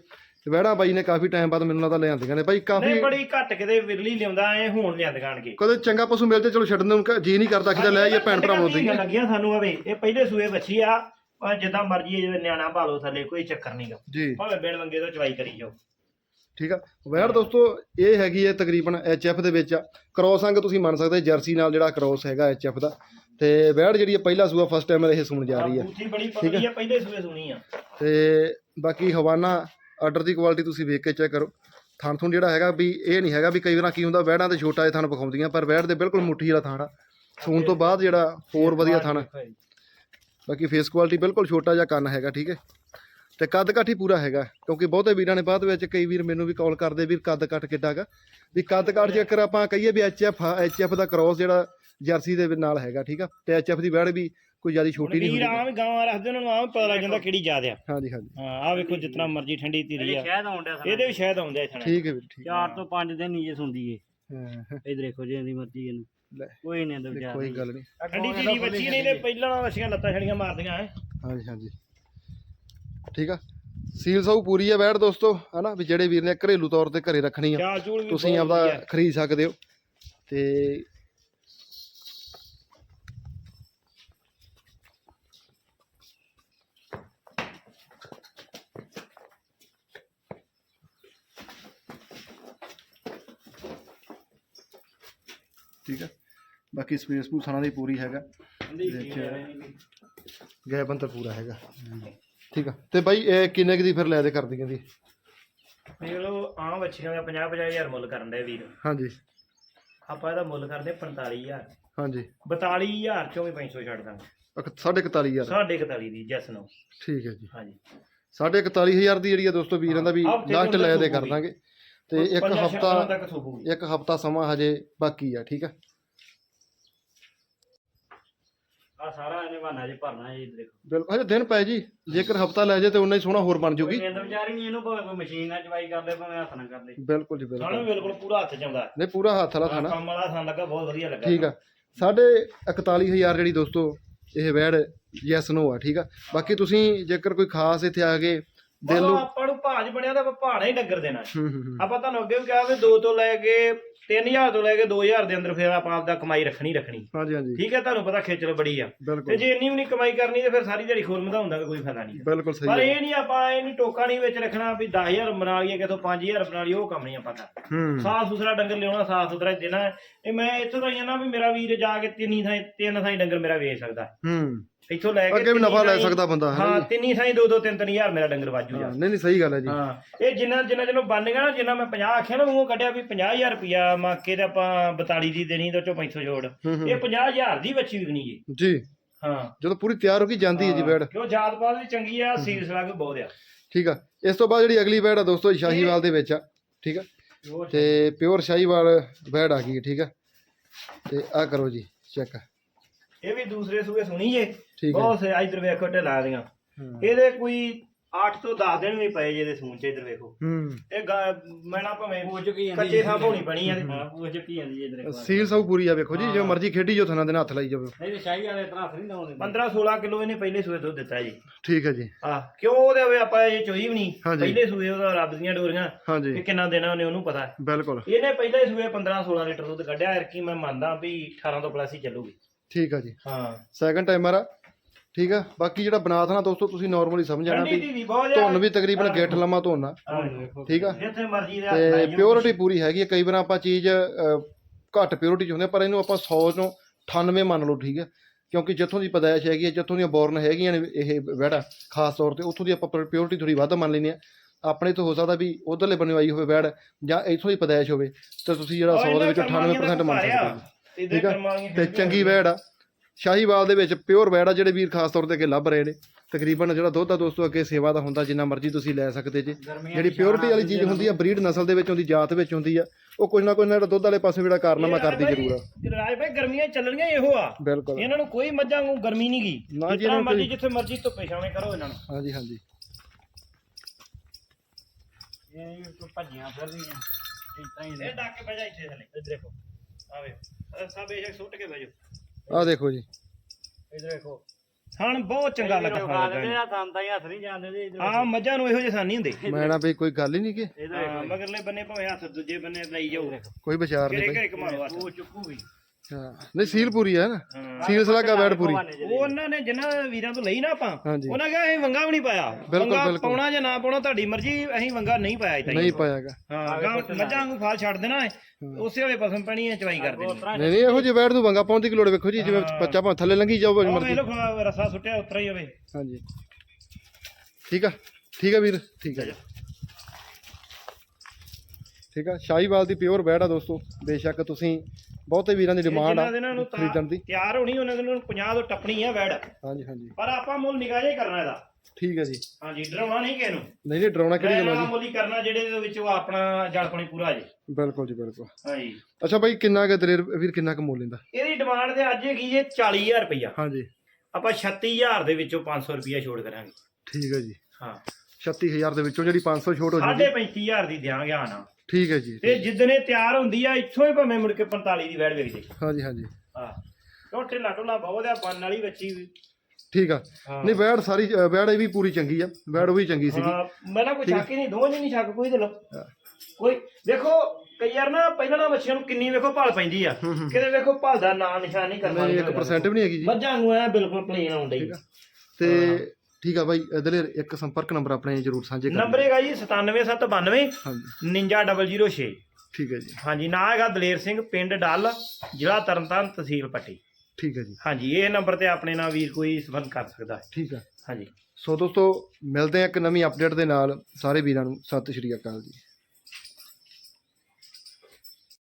ਤੇ ਵਹਿੜਾਂ ਬਾਈ ਨੇ ਕਾਫੀ ਟਾਈਮ ਬਾਅਦ ਮੈਨੂੰ ਲੱਗਦਾ ਲਿਆਂਦੀਆਂ ਨੇ। ਬਾਈ ਕਾਫੀ ਨਹੀਂ ਬੜੀ ਘੱਟ ਕਿਤੇ ਵਿਰਲੀ ਲਿਆਉਂਦਾ ਐ ਹੁਣ ਲਿਆਂਦ ਗਾਣਗੇ ਕਦੇ ਚੰਗਾ ਪਸ਼ੂ ਮਿਲਦੇ ਚਲੋ ਛੱਡਣ ਨੂੰ ਕ- ਜੀ ਨਹੀਂ ਕਰਦਾ ਕਿਤੇ ਲੈ ਆਈਏ ਭੈਣ ਭਰਾਵਾਂ ਨੂੰ ਦਈਏ ਲੱਗੀਆਂ ਸਾਨੂੰ ਆਵੇ। ਇਹ ਪਹਿਲੇ ਸੂਏ ਬੱਚੀ ਆ ਭਾਵੇਂ ਜਿੱਦਾਂ ਮਰਜ਼ੀ ਜਿਵੇਂ ਨਿਆਣਾ ਭਾਲੋ ਥੱਲੇ ਕੋਈ ਚੱਕਰ ਨਹੀਂਗਾ ਜੀ। ਭਾਵੇਂ ਬਿਨ ਮੰਗੇ ਤੋਂ ਚਵਾਈ ਕਰੀ ਜਾਓ। ਠੀਕ ਆ? ਵੈੜ ਦੋਸਤੋ ਇਹ ਹੈਗੀ ਹੈ ਤਕਰੀਬਨ ਐਚਐਫ ਦੇ ਵਿੱਚ ਆ। ਕ੍ਰੋਸ ਅੰਗ ਤੁਸੀਂ ਮੰਨ ਸਕਦੇ ਜਰਸੀ ਨਾਲ ਜਿਹੜਾ ਕ੍ਰੋਸ ਹੈਗਾ ਐਚਐਫ ਦਾ। ਤੇ ਵੈੜ ਜਿਹੜੀ ਹੈ ਪਹਿਲਾ ਸੂਆ ਫਸਟ ਟਾਈਮ ਇਹ ਸੁਣ ਜਾ ਰਹੀ ਹੈ ਬੜੀ ਪਤਲੀ ਆ ਪਹਿਲੇ ਸੂਏ ਸੁਣੀ ਆ। ਤੇ ਬਾਕੀ ਹਵਾਨਾ ਆਰਡਰ ਦੀ ਕੁਆਲਿਟੀ ਤੁਸੀਂ ਵੇਖ ਕੇ ਚੈੱਕ ਕਰੋ। ਥਣ ਥੁਣ ਜਿਹੜਾ ਹੈਗਾ ਵੀ ਇਹ ਨਹੀਂ ਹੈਗਾ ਵੀ ਕਈ ਵਾਰ ਕੀ ਹੁੰਦਾ ਵੈੜਾਂ ਤੇ ਛੋਟਾ ਜਿਹਾ ਥਣ ਵਿਖਾਉਂਦੀਆਂ ਪਰ ਵੈੜ ਦੇ ਬਿਲਕੁਲ ਮੁੱਠੀ ਵਾਲਾ ਥਣ ਆ। ਸੂਣ ਤੋਂ ਬਾਅਦ ਜਿਹੜਾ ਹੋਰ ਵਧੀਆ ਥਣ। ਬਾਕੀ ਫੇਸ ਕੁਆਲਿਟੀ ਬਿਲਕੁਲ ਛੋਟਾ ਜਿਹਾ ਕੰਨ ਹੈਗਾ ਠੀਕ ਹੈ? ਤੇ ਕੱਦ ਕੱਠ ਹੀ ਪੂਰਾ ਹੈਗਾ ਕਿਉਂਕਿ ਬਹੁਤੇ ਵੀਰਾਂ ਨੇ ਬਾਅਦ ਵਿੱਚ ਕਈ ਵੀਰ ਮੈਨੂੰ ਵੀ ਕਾਲ ਕਰਦੇ ਵੀਰ ਕੱਦ ਕੱਟ ਕਿੱਡਾ ਹੈਗਾ ਵੀ ਕੱਦ ਕੱਟ ਜੇਕਰ ਆਪਾਂ ਕਹੀਏ ਵੀ ਐਚਐਫ ਐਚਐਫ ਦਾ ਕ੍ਰੋਸ ਜਿਹੜਾ ਜਰਸੀ ਦੇ ਨਾਲ ਹੈਗਾ ਠੀਕ ਆ? ਤੇ ਐਚਐਫ ਦੀ ਵੈੜ ਵੀ ਕੋਈ ਜ਼ਿਆਦਾ ਛੋਟੀ ਨਹੀਂ ਵੀਰ ਹੁੰਦੀ। ਆਮ ਗਾਵਾਂ ਰੱਖਦੇ ਉਹਨਾਂ ਨੂੰ ਆਮ ਪਤਾ ਲੱਗ ਜਾਂਦਾ ਕਿਹੜੀ ਜ਼ਿਆਦਾ ਆ। ਹਾਂਜੀ ਹਾਂਜੀ। ਹਾਂ ਆ ਵੇਖੋ ਜਿਤਨਾ ਮਰਜ਼ੀ ਠੰਡੀ ਧੀਰੀ ਆ। ਸ਼ਾਇਦ ਆਉਂਦਾ ਇਹਦੇ ਵੀ ਸ਼ਾਇਦ ਆਉਂਦੇ ਆ ਥਣਾ ਠੀਕ ਹੈ ਵੀਰ ਠੀਕ ਹੈ। 4 ਤੋਂ 5 ਦਿਨ ਨੀਜੇ ਸੁਣਦੀ ਏ। ਹਾਂ, ਇਹ ਦੇਖੋ ਜੇ ਇਹਦੀ ਮਰਜ਼ੀ ਇਹਨੂੰ। ਕੋਈ ਨਹੀਂ ਅੰਦਰ ਕੋਈ ਗੱਲ ਨਹੀਂ। ਠੰਡੀ ਧੀਰੀ ਬੱਚੀ ਨਹੀਂ ਤੇ ਪਹਿਲਾਂ ਵਛੀਆਂ ਲੱਤਾਂ ਛੜੀਆਂ ਮਾਰਦੀਆਂ ਐ ਹਾਂਜੀ ਹਾਂਜੀ। ਠੀਕ ਆ? ਸੀਲ ਸਾਊ ਪੂਰੀ ਹੈ ਵੈੜ ਦੋਸਤੋ ਹਨਾ? ਵੀ ਜਿਹੜੇ ਵੀਰ ਨੇ ਘਰੇਲੂ ਤੌਰ ਤੇ ਘਰੇ ਰੱਖਣੀ ਆ। ਤੁਸੀਂ ਆਪਦਾ। ਖਰੀਦ ਸਕਦੇ ਹੋ। ਤੇ ਠੀਕ ਹੈ ਬਾਕੀ ਸਪੇਸ ਪੂ ਸਾਰਾ ਦੀ ਪੂਰੀ ਹੈਗਾ। ਵਿੱਚ- ਆ। ਗੈਪ ਅੰਤਰ ਪੂਰਾ ਹੈਗਾ। ਠੀਕ ਆ। ਤੇ ਬਾਈ ਇਹ ਕਿੰਨੇ ਕੁ ਦੀ ਫਿਰ ਲੈ ਦੇ ਕਰਦੀ ਕਹਿੰਦੀ? ਦੇਖ ਲਓ ਆਮ ਬੱਚੀਆਂ ਦਾ 50 50000 ਮੁੱਲ ਕਰਨ ਦੇ ਵੀਰ। ਹਾਂਜੀ। ਆਪਾਂ ਇਹਦਾ ਮੁੱਲ ਕਰਦੇ 45000 ਹਾਂਜੀ। 42000 ਚੋਂ ਵੀ 500 ਛੱਡ ਦਾਂਗੇ। ਅਕ- ਸਾਢੇ 41000 ਸਾਢੇ 41 ਦੀ ਜੈਸ ਨੂੰ। ਠੀਕ ਹੈ ਜੀ। ਹਾਂਜੀ। ਸਾਢੇ 41000 ਦੀ ਜਿਹੜੀ ਆ ਦੋਸਤੋ ਵੀਰਾਂ ਦਾ ਵੀ ਹਾਂ, ਹਫ਼ਤੇ ਲਾਸਟ ਲੈ ਦੇ ਕਰ ਦਾਂਗੇ। ਤੇ ਇੱਕ ਪੰਜਾਂ ਛੇ ਹਫਤਾ ਦਿਨਾਂ ਤੱਕ ਸੂਬੂਗੀ ਇੱਕ ਹਫਤਾ ਸਮਾਂ ਹਜੇ ਬਾਕੀ ਆ ਠੀਕ ਆ। ਆ ਸਾਰਾ ਇਹਨੇ ਬਹਾਨਾ ਜੇ ਭਰਨਾ ਇਹ ਦੇਖੋ। ਬਿਲਕੁਲ ਹਜੇ ਦਿਨ ਪਏ ਜੀ। ਜੇਕਰ ਹਫਤਾ ਲੈ ਜੇ ਤੇ ਉਨਾ ਹੀ ਸੋਹਣਾ ਹੋਰ ਬਣ ਜੂਗੀ। ਨਿੰਦ ਵਿਚਾਰੀ ਨਹੀਂ ਇਹਨੂੰ ਭਾਵੇਂ ਕੋਈ ਮਸ਼ੀਨ ਨਾਲ ਚਵਾਈ ਕਰ ਲੈ ਭਾਵੇਂ ਹੱਥ ਨਾਲ ਕਰ ਲੈ। ਬਿਲਕੁਲ ਜੀ ਸਾਨੂੰ ਬਿਲਕੁਲ ਬਿਲਕੁਲ ਪੂਰਾ ਹੱਥ ਚਾਉਂਦਾ ਨਹੀਂ ਪੂਰਾ ਹੱਥ ਵਾਲਾ ਥਾਣਾ ਕੰਮ ਵਾਲਾ ਸਾਨੂੰ ਲੱਗਾ ਬਹੁਤ ਵਧੀਆ ਲੱਗਾ। ਠੀਕ ਆ। ਸਾਢੇ 41000 ਜਿਹੜੀ ਦੋਸਤੋ ਇਹ ਵੈੜ ਯੈਸ ਨੋ ਆ ਠੀਕ ਆ। ਬਾਕੀ ਤੁਸੀਂ ਜੇਕਰ ਕੋਈ ਖਾਸ ਇੱਥੇ ਆ ਕੇ ਦਿਲ ਆਪਾਂ ਨੂੰ ਭਾਜ ਬਣਿਆ ਤਾਂ ਆਪਾਂ ਭਾਣਾ ਹੀ ਡੰਗਰ ਦੇਣਾ। ਆਪਾਂ ਤੁਹਾਨੂੰ ਅੱਗੇ ਵੀ ਕਿਹਾ ਵੀ 2 ਤੋਂ ਲੈ ਕੇ 3000 ਤੋਂ ਲੈ ਕੇ 2000 ਦੇ ਅੰਦਰ ਫਿਰ ਆਪਾਂ ਆਪਦਾ ਕਮਾਈ ਰੱਖਣੀ ਰੱਖਣੀ। ਹਾਂਜੀ ਹਾਂਜੀ। ਠੀਕ ਹੈ ਤੁਹਾਨੂੰ ਪਤਾ ਖੇਚਲ ਬੜੀ ਆ। ਤੇ ਜੇ ਇੰਨੀ ਵੀ ਨਹੀਂ ਕਮਾਈ ਕਰਨੀ ਤੇ ਫਿਰ ਸਾਰੀ ਦਿਹਾੜੀ ਖੋਲ ਮਧਾਉਂਦਾ ਕੋਈ ਫਾਇਦਾ ਨਹੀਂ ਬਿਲਕੁਲ ਸਹੀ ਪਰ ਇਹ ਨਹੀਂ ਆਪਾਂ ਇਹ ਨਹੀਂ ਟੋਕਾ ਨਹੀਂ ਵਿੱਚ ਰੱਖਣਾ ਵੀ 10000 ਬਣਾ ਲਈਏ ਕਿਥੋਂ 5000 ਬਣਾ ਲਈਏ ਉਹ ਕੰਮ ਨਹੀਂ ਆਪਾਂ ਹੂੰ। ਸਾਫ਼ ਸੁਥਰਾ ਡੰਗਰ ਲਿਆਉਣਾ ਸਾਫ਼ ਸੁਥਰਾ ਦੇਣਾ। ਇਹ ਮੈਂ ਇੱਥੋਂ ਤਾਂ ਹੀ ਨਾ ਵੀ ਮੇਰਾ ਵੀਰ ਜਾ ਕੇ ਤਿੰਨੀ ਥਾਂ ਤਿੰਨ ਥਾਂ ਡੰਗਰ ਮੇਰਾ ਵੇਚ ਸਕਦਾ। ਹੂੰ। ਇੱਥੋਂ ਲੈ ਕੇ ਅੱਗੇ ਵੀ ਤਿੰਨੀ ਨਫਾ ਲੈ ਥਾਈਂ- ਸਕਦਾ ਬੰਦਾ ਹੈ ਤਿੰਨੀ ਥਾਂ ਦੋ ਦੋ ਤਿੰਨ ਤਿੰਨ ਹਜ਼ਾਰ ਮੇਰਾ ਡੰਗਰ ਵਾਜੂ ਹਾਂ, ਨਹੀਂ ਨਹੀਂ ਸਹੀ ਗੱਲ ਹੈ ਜੀ। ਹਾਂ ਇਹ ਜਿੰਨਾ ਜਿੰਨਾ ਜਿਹਨੂੰ ਬਣ ਗਿਆ ਨਾ ਜਿੰਨਾ ਮੈਂ 50 ਆਖਿਆ ਨਾ ਉਹ ਕੱਢਿਆ ਵੀ 50000 ਰੁਪਿਆ ਮੰਗ ਤੇ ਆਪਾਂ 42 ਦੀ ਦੇਣੀ ਤੇ ਉਹ ਚੋਂ 500 ਜੋੜ। ਹੂੰ ਹੂੰ। ਇਹ 50000 ਦੀ ਬੱਚੀ ਵਿਕਣੀ ਜੀ। ਜੀ। ਹਾਂ। ਜਦੋਂ ਪੂਰੀ ਤਿਆਰ ਹੋ ਕੇ ਜਾਂਦੀ ਹੈ ਜੀ ਬੈੜ। ਕਿਉਂ ਜਾਤ ਪਾਤ ਵੀ ਚੰਗੀ ਆ ਸੀਲ ਸਲਾਗ ਵੀ ਬਹੁਤ ਆ। ਠੀਕ ਆ। ਇਸ ਤੋਂ ਬਾਅਦ ਜਿਹੜੀ ਅਗਲੀ ਬੈੜ ਆ ਦੋਸਤੋ ਸ਼ਾਹੀਵਾਲ ਦੇ ਵਿੱਚ ਆ। ਠੀਕ ਆ। ਤੇ ਪਿਓਰ ਸ਼ਾਹੀਵਾਲ ਬੈੜ ਆ ਗਈ ਠੀਕ ਆ। ਤੇ ਆ ਕਰੋ ਜੀ ਚੈੱਕ। ਇਹ ਵੀ ਦੂਸਰੇ ਸੂਏ ਸੁਣੀ ਜੇ ਠੀਕ ਹੈ ਬਹੁਤ ਸੇ ਇਧਰ ਵੇਖੋ ਢਿੱਲਾ ਦੀਆਂ ਹੂੰ। ਇਹਦੇ ਕੋਈ 8 ਤੋਂ 10 ਦਿਨ ਵੀ ਪਏ ਜੇ ਇਹਦੇ ਸੂਣ ਚ ਇਧਰ ਵੇਖੋ। ਹੂੰ। ਇਹ ਗਾ- ਮੈਂ ਨਾ ਭਾਵੇਂ ਹੋ ਚੁੱਕੀ ਜਾਂਦੀ ਕੱਚੇ ਥਾਂ ਹੋਣੀ ਬਣੀ ਆ ਹਾਂ। ਉਹ ਚੁੱਕੀ ਜਾਂਦੀ ਹੈ ਇਧਰ ਸੀਲ ਸਭ ਪੂਰੀ ਆ ਵੇਖੋ ਜੀ ਜੋ ਮਰਜ਼ੀ ਖੇਡੀ ਜੋ ਥਣਾ ਦੇ ਨਾਲ ਹੱਥ ਲਾਈ ਜਾਵੇ। ਨਹੀਂ ਸ਼ਾਹੀ ਵਾਲੇ ਤਰ੍ਹਾਂ ਨਹੀਂ ਲਾਉਂਦੇ 15 16 ਕਿਲੋ ਇਹਨੇ ਪਹਿਲੇ ਸੂਏ ਦੁੱਧ ਦਿੱਤਾ ਜੀ। ਠੀਕ ਹੈ ਜੀ। ਆ ਕਿਉਂ ਉਹਦੇ ਹੋਵੇ ਆਪਾਂ ਇਹ ਚੋਈ ਵੀ ਨਹੀਂ? ਹਾਂਜੀ। ਪਹਿਲੇ ਸੂਏ ਉਹਦਾ ਰੱਬ ਦੀਆਂ ਡੋਰੀਆਂ ਹਾਂਜੀ। ਕਿ ਕਿੰਨਾ ਦੇਣਾ ਉਹਨੇ ਉਹਨੂੰ ਪਤਾ। ਬਿਲਕੁਲ। ਇਹਨੇ ਪਹਿਲੇ ਸੂਏ 15 16 ਲੀਟਰ ਦੁੱਧ ਕੱਢਿਆ ਐਰ ਕੀ ਮੈਂ ਮੰਨਦਾ ਵੀ 18 ਤੋਂ ਪਲੱਸ ਹੀ ਚੱਲੂਗੀ। ਠੀਕ ਆ ਜੀ। ਹਾਂ। ਸੈਕੰਡ ਟਾਈਮਰ ਆ। ਠੀਕ ਆ। ਬਾਕੀ ਜਿਹੜਾ ਬਣਾ ਥਣਾ ਦੋਸਤੋ ਤੁਸੀਂ ਨਾਰਮਲੀ ਸਮਝ ਜਾਣਾ ਠੰਡੀ ਵੀ ਬਹੁਤ ਧੁੰਨ ਵੀ ਤਕਰੀਬਨ ਗਿੱਠ ਲੰਮਾ ਧੁੰਨ ਆ। ਠੀਕ ਆ। ਜਿੱਥੇ ਮਰਜ਼ੀ ਦੇ ਤੇ। ਪਿਓਰਿਟੀ ਪੂਰੀ ਹੈਗੀ ਹੈ ਕਈ ਵਾਰ ਆਪਾਂ ਚੀਜ਼ ਘੱਟ ਪਿਓਰਿਟੀ ਚ ਹੁੰਦੇ ਆ, ਪਰ ਇਹਨੂੰ ਆਪਾਂ 100 ਚੋਂ 98 ਮੰਨ ਲਓ ਠੀਕ ਹੈ ਕਿਉਂਕਿ ਜਿੱਥੋਂ ਦੀ ਪਦਾਇਸ਼ ਹੈਗੀ ਹੈ ਜਿੱਥੋਂ ਦੀਆਂ ਬੋਰਨ ਹੈਗੀਆਂ ਨੇ ਇਹ ਵਹਿੜਾ ਖਾਸ ਤੌਰ ਤੇ ਉੱਥੋਂ ਦੀ ਆਪਾਂ ਪਿਓਰਿਟੀ ਥੋੜੀ ਵੱਧ ਮੰਨ ਲੈਂਦੇ ਆ। ਆਪਣੇ ਤੋਂ ਹੋ ਸਕਦਾ ਵੀ ਉਧਰਲੇ ਬੰਨੇ ਆਈ ਹੋਵੇ ਵਹਿੜ ਜਾਂ ਇੱਥੋਂ ਦੀ ਪਦਾਇਸ਼ ਹੋਵੇ ਤੇ ਤੁਸੀਂ ਜਿਹੜਾ 100 ਦੇ ਵਿੱਚੋਂ 98% ਮੰਨ ਸਕਦੇ ਹੋ। ਠੀਕ ਆ? ਤੇ ਚੰਗੀ ਵਹਿੜ ਆ। ਸ਼ਾਹੀਵਾਲ ਦੇ ਵਿੱਚ ਪਿਓਰ ਵਹਿੜ ਆ ਜਿਹੜੇ ਵੀਰ ਖਾਸ ਤੌਰ ਤੇ ਅੱਗੇ ਲੱਭ ਰਹੇ ਨੇ। ਤਕਰੀਬਨ ਜਿਹੜਾ ਦੁੱਧ ਆ ਦੋਸਤੋ ਅੱਗੇ ਸੇਵਾ ਦਾ ਹੁੰਦਾ ਜਿੰਨਾ ਮਰਜ਼ੀ ਤੁਸੀਂ ਲੈ ਸਕਦੇ ਜੀ। ਜਿਹੜੀ ਪਿਓਰਿਟੀ ਵਾਲੀ ਚੀਜ਼ ਹੁੰਦੀ ਆ ਬਰੀਡ ਨਸਲ ਦੇ ਵਿੱਚ ਹੁੰਦੀ ਜਾਤ ਵਿੱਚ ਹੁੰਦੀ ਆ ਉਹ ਕੁਝ ਨਾ ਕੁਝ ਨਾ ਜਿਹੜਾ ਦੁੱਧ ਵਾਲੇ ਪਾਸੇ ਜਿਹੜਾ ਕਾਰਨਾਮਾ ਕਰਦੀ ਜ਼ਰੂਰ ਆ। ਰਾਜ ਭਾਈ ਗਰਮੀਆਂ ਚੱਲਣੀਆਂ ਇਹੋ ਆ। ਬਿਲਕੁਲ। ਇਹਨਾਂ ਨੂੰ ਕੋਈ ਮੱਝਾਂ ਨੂੰ ਗਰਮੀ ਨਹੀਂ ਗਈ ਨਾ ਜੀ, ਮਰਜ਼ੀ ਜਿੱਥੇ ਮਰਜ਼ੀ ਧੁੱਪੇ ਛਾਵੇਂ ਕਰੋ ਇਹਨਾਂ ਨੂੰ। ਹਾਂਜੀ ਹਾਂਜੀ। ਇਹ ਭੱਜੀਆਂ ਫਿਰਦੀਆਂ। ਇਤਾਂ ਹੀ ਇਹ ਡੱਕ ਕੇ ਜਾ ਇੱਥੇ ਥੱਲੇ। ਇੱਧਰ ਦੇਖੋ। ਆਵੇ। ਸਭ ਸੁੱਟ ਕੇ ਆਹ ਦੇਖੋ ਜੀ। ਇਧਰ ਦੇਖੋ ਥਣ ਬਹੁਤ ਚੰਗਾ ਲੱਗਾ ਖਾ ਲੈਂਦੇ ਆ ਤਾਂ ਤਾਂ ਹੀ ਹੱਥ ਨਹੀਂ ਜਾਂਦੇ ਇਧਰ ਆ ਮੱਝਾਂ ਨੂੰ ਇਹੋ ਜਿਹੇ ਸਾਨੀ ਹੁੰਦੇ। ਮੈਂ ਨਾ ਵੀ ਕੋਈ ਗੱਲ ਹੀ ਨਹੀਂ ਕਿ। ਮਗਰਲੇ ਬੰਨੇ ਭਾਵੇਂ ਹੱਥ ਦੂਜੇ ਬੰਨੇ ਲਈ ਜਾਓ। ਕੋਈ ਵਿਚਾਰ ਨਹੀਂ ਹੱਥ ਉਹ ਚੁੱਕੂਗੀ। ਹਾਂ। ਨਹੀਂ ਸੀਲ ਪੂਰੀ ਹੈ ਨਾ। ਸੀਲ ਸਲਾਗਾ ਵੈੜ ਪੂਰੀ। ਉਹ ਉਹਨਾਂ ਨੇ ਜਿਨ੍ਹਾਂ ਵੀਰਾਂ ਤੋਂ ਲਈ ਨਾ ਆਪਾਂ ਹਾਂਜੀ। ਉਹਨਾਂ ਕਿਹਾ ਅਸੀਂ ਵੰਗਾ ਵੀ ਨਹੀਂ ਪਾਇਆ। ਬਿਲਕੁਲ, ਵੰਗਾ ਬਿਲਕੁਲ। ਪਾਉਣਾ ਜਾਂ ਨਾ ਪਾਉਣਾ ਤੁਹਾਡੀ ਮਰਜ਼ੀ ਅਸੀਂ ਵੰਗਾ ਨਹੀਂ ਪਾਇਆ ਇਤਾਂ ਨਹੀਂ ਪਾਇਆਗਾ ਹਾਂ ਗਾਂ ਮੱਝਾਂ ਨੂੰ ਫਾਲ ਛੱਡ ਦੇਣਾ ਹੈ, ਉਸੇ ਵੇਲੇ ਪਸਮ ਪੈਣੀ ਹੈ ਚਵਾਈ ਕਰ ਦੇਣੀ ਨਹੀਂ ਨਹੀਂ ਇਹੋ ਜਿਹੇ ਵੈੜ ਨੂੰ ਵੰਗਾ ਪਾਉਣ ਦੀ ਕੀ ਲੋੜ ਵੇਖੋ ਜੀ ਜਿਵੇਂ ਬੱਚਾ ਭਾਵੇਂ ਥੱਲੇ ਲੰਗੀ ਜਾਓ ਭਾਵੇਂ ਉਹ ਮਰਜ਼ੀ। ਵੇਖ ਲੋ ਰਸਾ ਸੁੱਟਿਆ ਉਤਰਾ ਹੀ ਹੋਵੇ। ਹਾਂਜੀ। ਠੀਕ ਆ ਠੀਕ ਆ ਵੀਰ ਠੀਕ ਆ ਜੀ। ਠੀਕ ਆ ਸ਼ਾਹੀਵਾਲ ਦੀ ਪਿਓਰ ਵੈੜ ਆ ਦੋਸਤੋ ਬੇਸ਼ੱਕ ਤੁਸੀਂ ਬਹੁਤੇ ਵੀਰਾਂ ਦੀ ਡਿਮਾਂਡ ਆ ਜਿਨ੍ਹਾਂ ਨੂੰ ਤਾਂ ਖਰੀਦਣ ਦੀ। ਤਿਆਰ ਹੋਣੀ ਉਹਨਾਂ ਦੇ ਨੂੰ 50 ਤੋਂ ਟੱਪਣੀ ਹੈ ਵੈੜ। ਹਾਂਜੀ ਹਾਂਜੀ। ਪਰ ਆਪਾਂ ਮੁੱਲ ਨਿਗਾਹ ਹੀ ਕਰਨਾ ਇਹਦਾ। ਠੀਕ ਹੈ ਜੀ। ਹਾਂਜੀ ਡਰਾਉਣਾ ਨਹੀਂ ਕਿਸੇ ਨੂੰ। ਨਹੀਂ ਨਹੀਂ ਡਰਾਉਣਾ ਕਿਹੜੀ ਗੱਲੋਂ ਮੈਂ ਜੀ? ਮੁੱਲ ਹੀ ਕਰਨਾ ਜਿਹੜੇ ਦੇ ਵਿੱਚ ਉਹ ਆਪਣਾ ਜਲ ਪਾਣੀ ਪੂਰਾ ਆ ਜੇ। ਬਿਲਕੁਲ ਜੀ ਬਿਲਕੁਲ। ਹਾਂਜੀ। ਅੱਛਾ ਬਾਈ ਕਿੰਨਾ ਕੁ ਦਲੇਰ ਵੀਰ ਕਿੰਨਾ ਕੁ ਮੁੱਲ ਲੈਂਦਾ? ਇਹਦੀ ਡਿਮਾਂਡ ਤੇ ਅੱਜ ਹੈਗੀ ਜੇ 40000 ਰੁਪਇਆ ਹਾਂਜੀ। ਆਪਾਂ 36000 ਦੇ ਵਿੱਚੋਂ 500 ਰੁਪਇਆ ਛੋੜ ਕਰਾਂਗੇ। ਠੀਕ ਹੈ ਜੀ। ਹਾਂ। 36000 ਦੇ ਵਿੱਚੋਂ ਜਿਹੜੀ 500 ਛੋਟ ਹੋ ਜੂਗੀ। 35000 ਦੀ ਦਿਆਂਗੇ ਆਣਾ ਠੀਕ ਹੈ ਜੀ ਤੇ ਜਿੱਦਣੇ ਤਿਆਰ ਹੁੰਦੀ ਆ ਇੱਥੋਂ ਹੀ ਭਾਵੇਂ ਮੁੜ ਕੇ 45 ਦੀ ਵੈੜ ਵੇਚ ਦੇ ਹਾਂਜੀ ਹਾਂਜੀ। ਹਾਂ। ਟੋਟੇ ਲਾਟੋਲਾ ਬਹੁਤ ਆ ਬੰਨ ਵਾਲੀ ਬੱਚੀ ਵੀ। ਠੀਕ ਆ। ਨਹੀਂ ਵੈੜ ਸਾਰੀ ਵੈੜ ਇਹ ਵੀ ਪੂਰੀ ਚੰਗੀ ਆ। ਵੈੜ ਉਹ ਵੀ ਚੰਗੀ ਸੀਗੀ। ਹਾਂ ਮੈਂ ਨਾ ਕੋਈ ਸ਼ੱਕ ਹੀ ਨਹੀਂ ਦੋਵਾਂ 'ਚ ਨਹੀਂ ਸ਼ੱਕ ਕੋਈ ਦਿਲੋ। ਕੋਈ ਦੇਖੋ ਕਈ ਯਾਰ ਨਾ ਪਹਿਲਾਂ ਨਾ ਬੱਚਿਆਂ ਨੂੰ ਕਿੰਨੀ ਵੇਖੋ ਭਾਲ ਪੈਂਦੀ ਆ। ਕਿਤੇ ਵੇਖੋ ਭਾਲ ਦਾ ਨਾਂ ਨਿਸ਼ਾਨ ਨਹੀਂ ਕਰਨਾ ਨਹੀਂ 1% ਵੀ ਨਹੀਂ ਹੈਗੀ ਜੀ। ਮੱਝਾਂ ਨੂੰ ਐ ਬਿਲਕੁਲ ਪਲੇਨ ਆਉਂਦਾ ਤੇ ਠੀਕ ਆ ਬਾਈ ਦਲੇਰ ਇੱਕ ਸੰਪਰਕ ਨੰਬਰ ਆਪਣੇ ਜਰੂਰ ਸਾਂਝੇ ਕਰ ਨੰਬਰ ਹੈਗਾ ਜੀ 97792 ਹਾਂਜੀ। 59006 ਠੀਕ ਹੈ ਜੀ। ਹਾਂਜੀ ਨਾਂ ਹੈਗਾ ਦਲੇਰ ਸਿੰਘ ਪਿੰਡ ਡੱਲ ਜ਼ਿਲ੍ਹਾ ਤਰਨਤਾਰਨ ਤਹਿਸੀਲ ਪੱਟੀ। ਠੀਕ ਹੈ ਜੀ। ਹਾਂਜੀ ਇਹ ਨੰਬਰ ਤੇ ਆਪਣੇ ਨਾਲ ਵੀਰ ਕੋਈ ਸੰਬੰਧ ਕਰ ਸਕਦਾ। ਹੈ ਠੀਕ ਆ। ਹਾਂਜੀ। ਸੋ ਦੋਸਤੋ ਮਿਲਦੇ ਆ ਇੱਕ ਨਵੀਂ ਅਪਡੇਟ ਦੇ ਨਾਲ। ਸਾਰੇ ਵੀਰਾਂ ਨੂੰ ਸਤਿ ਸ਼੍ਰੀ ਅਕਾਲ ਜੀ।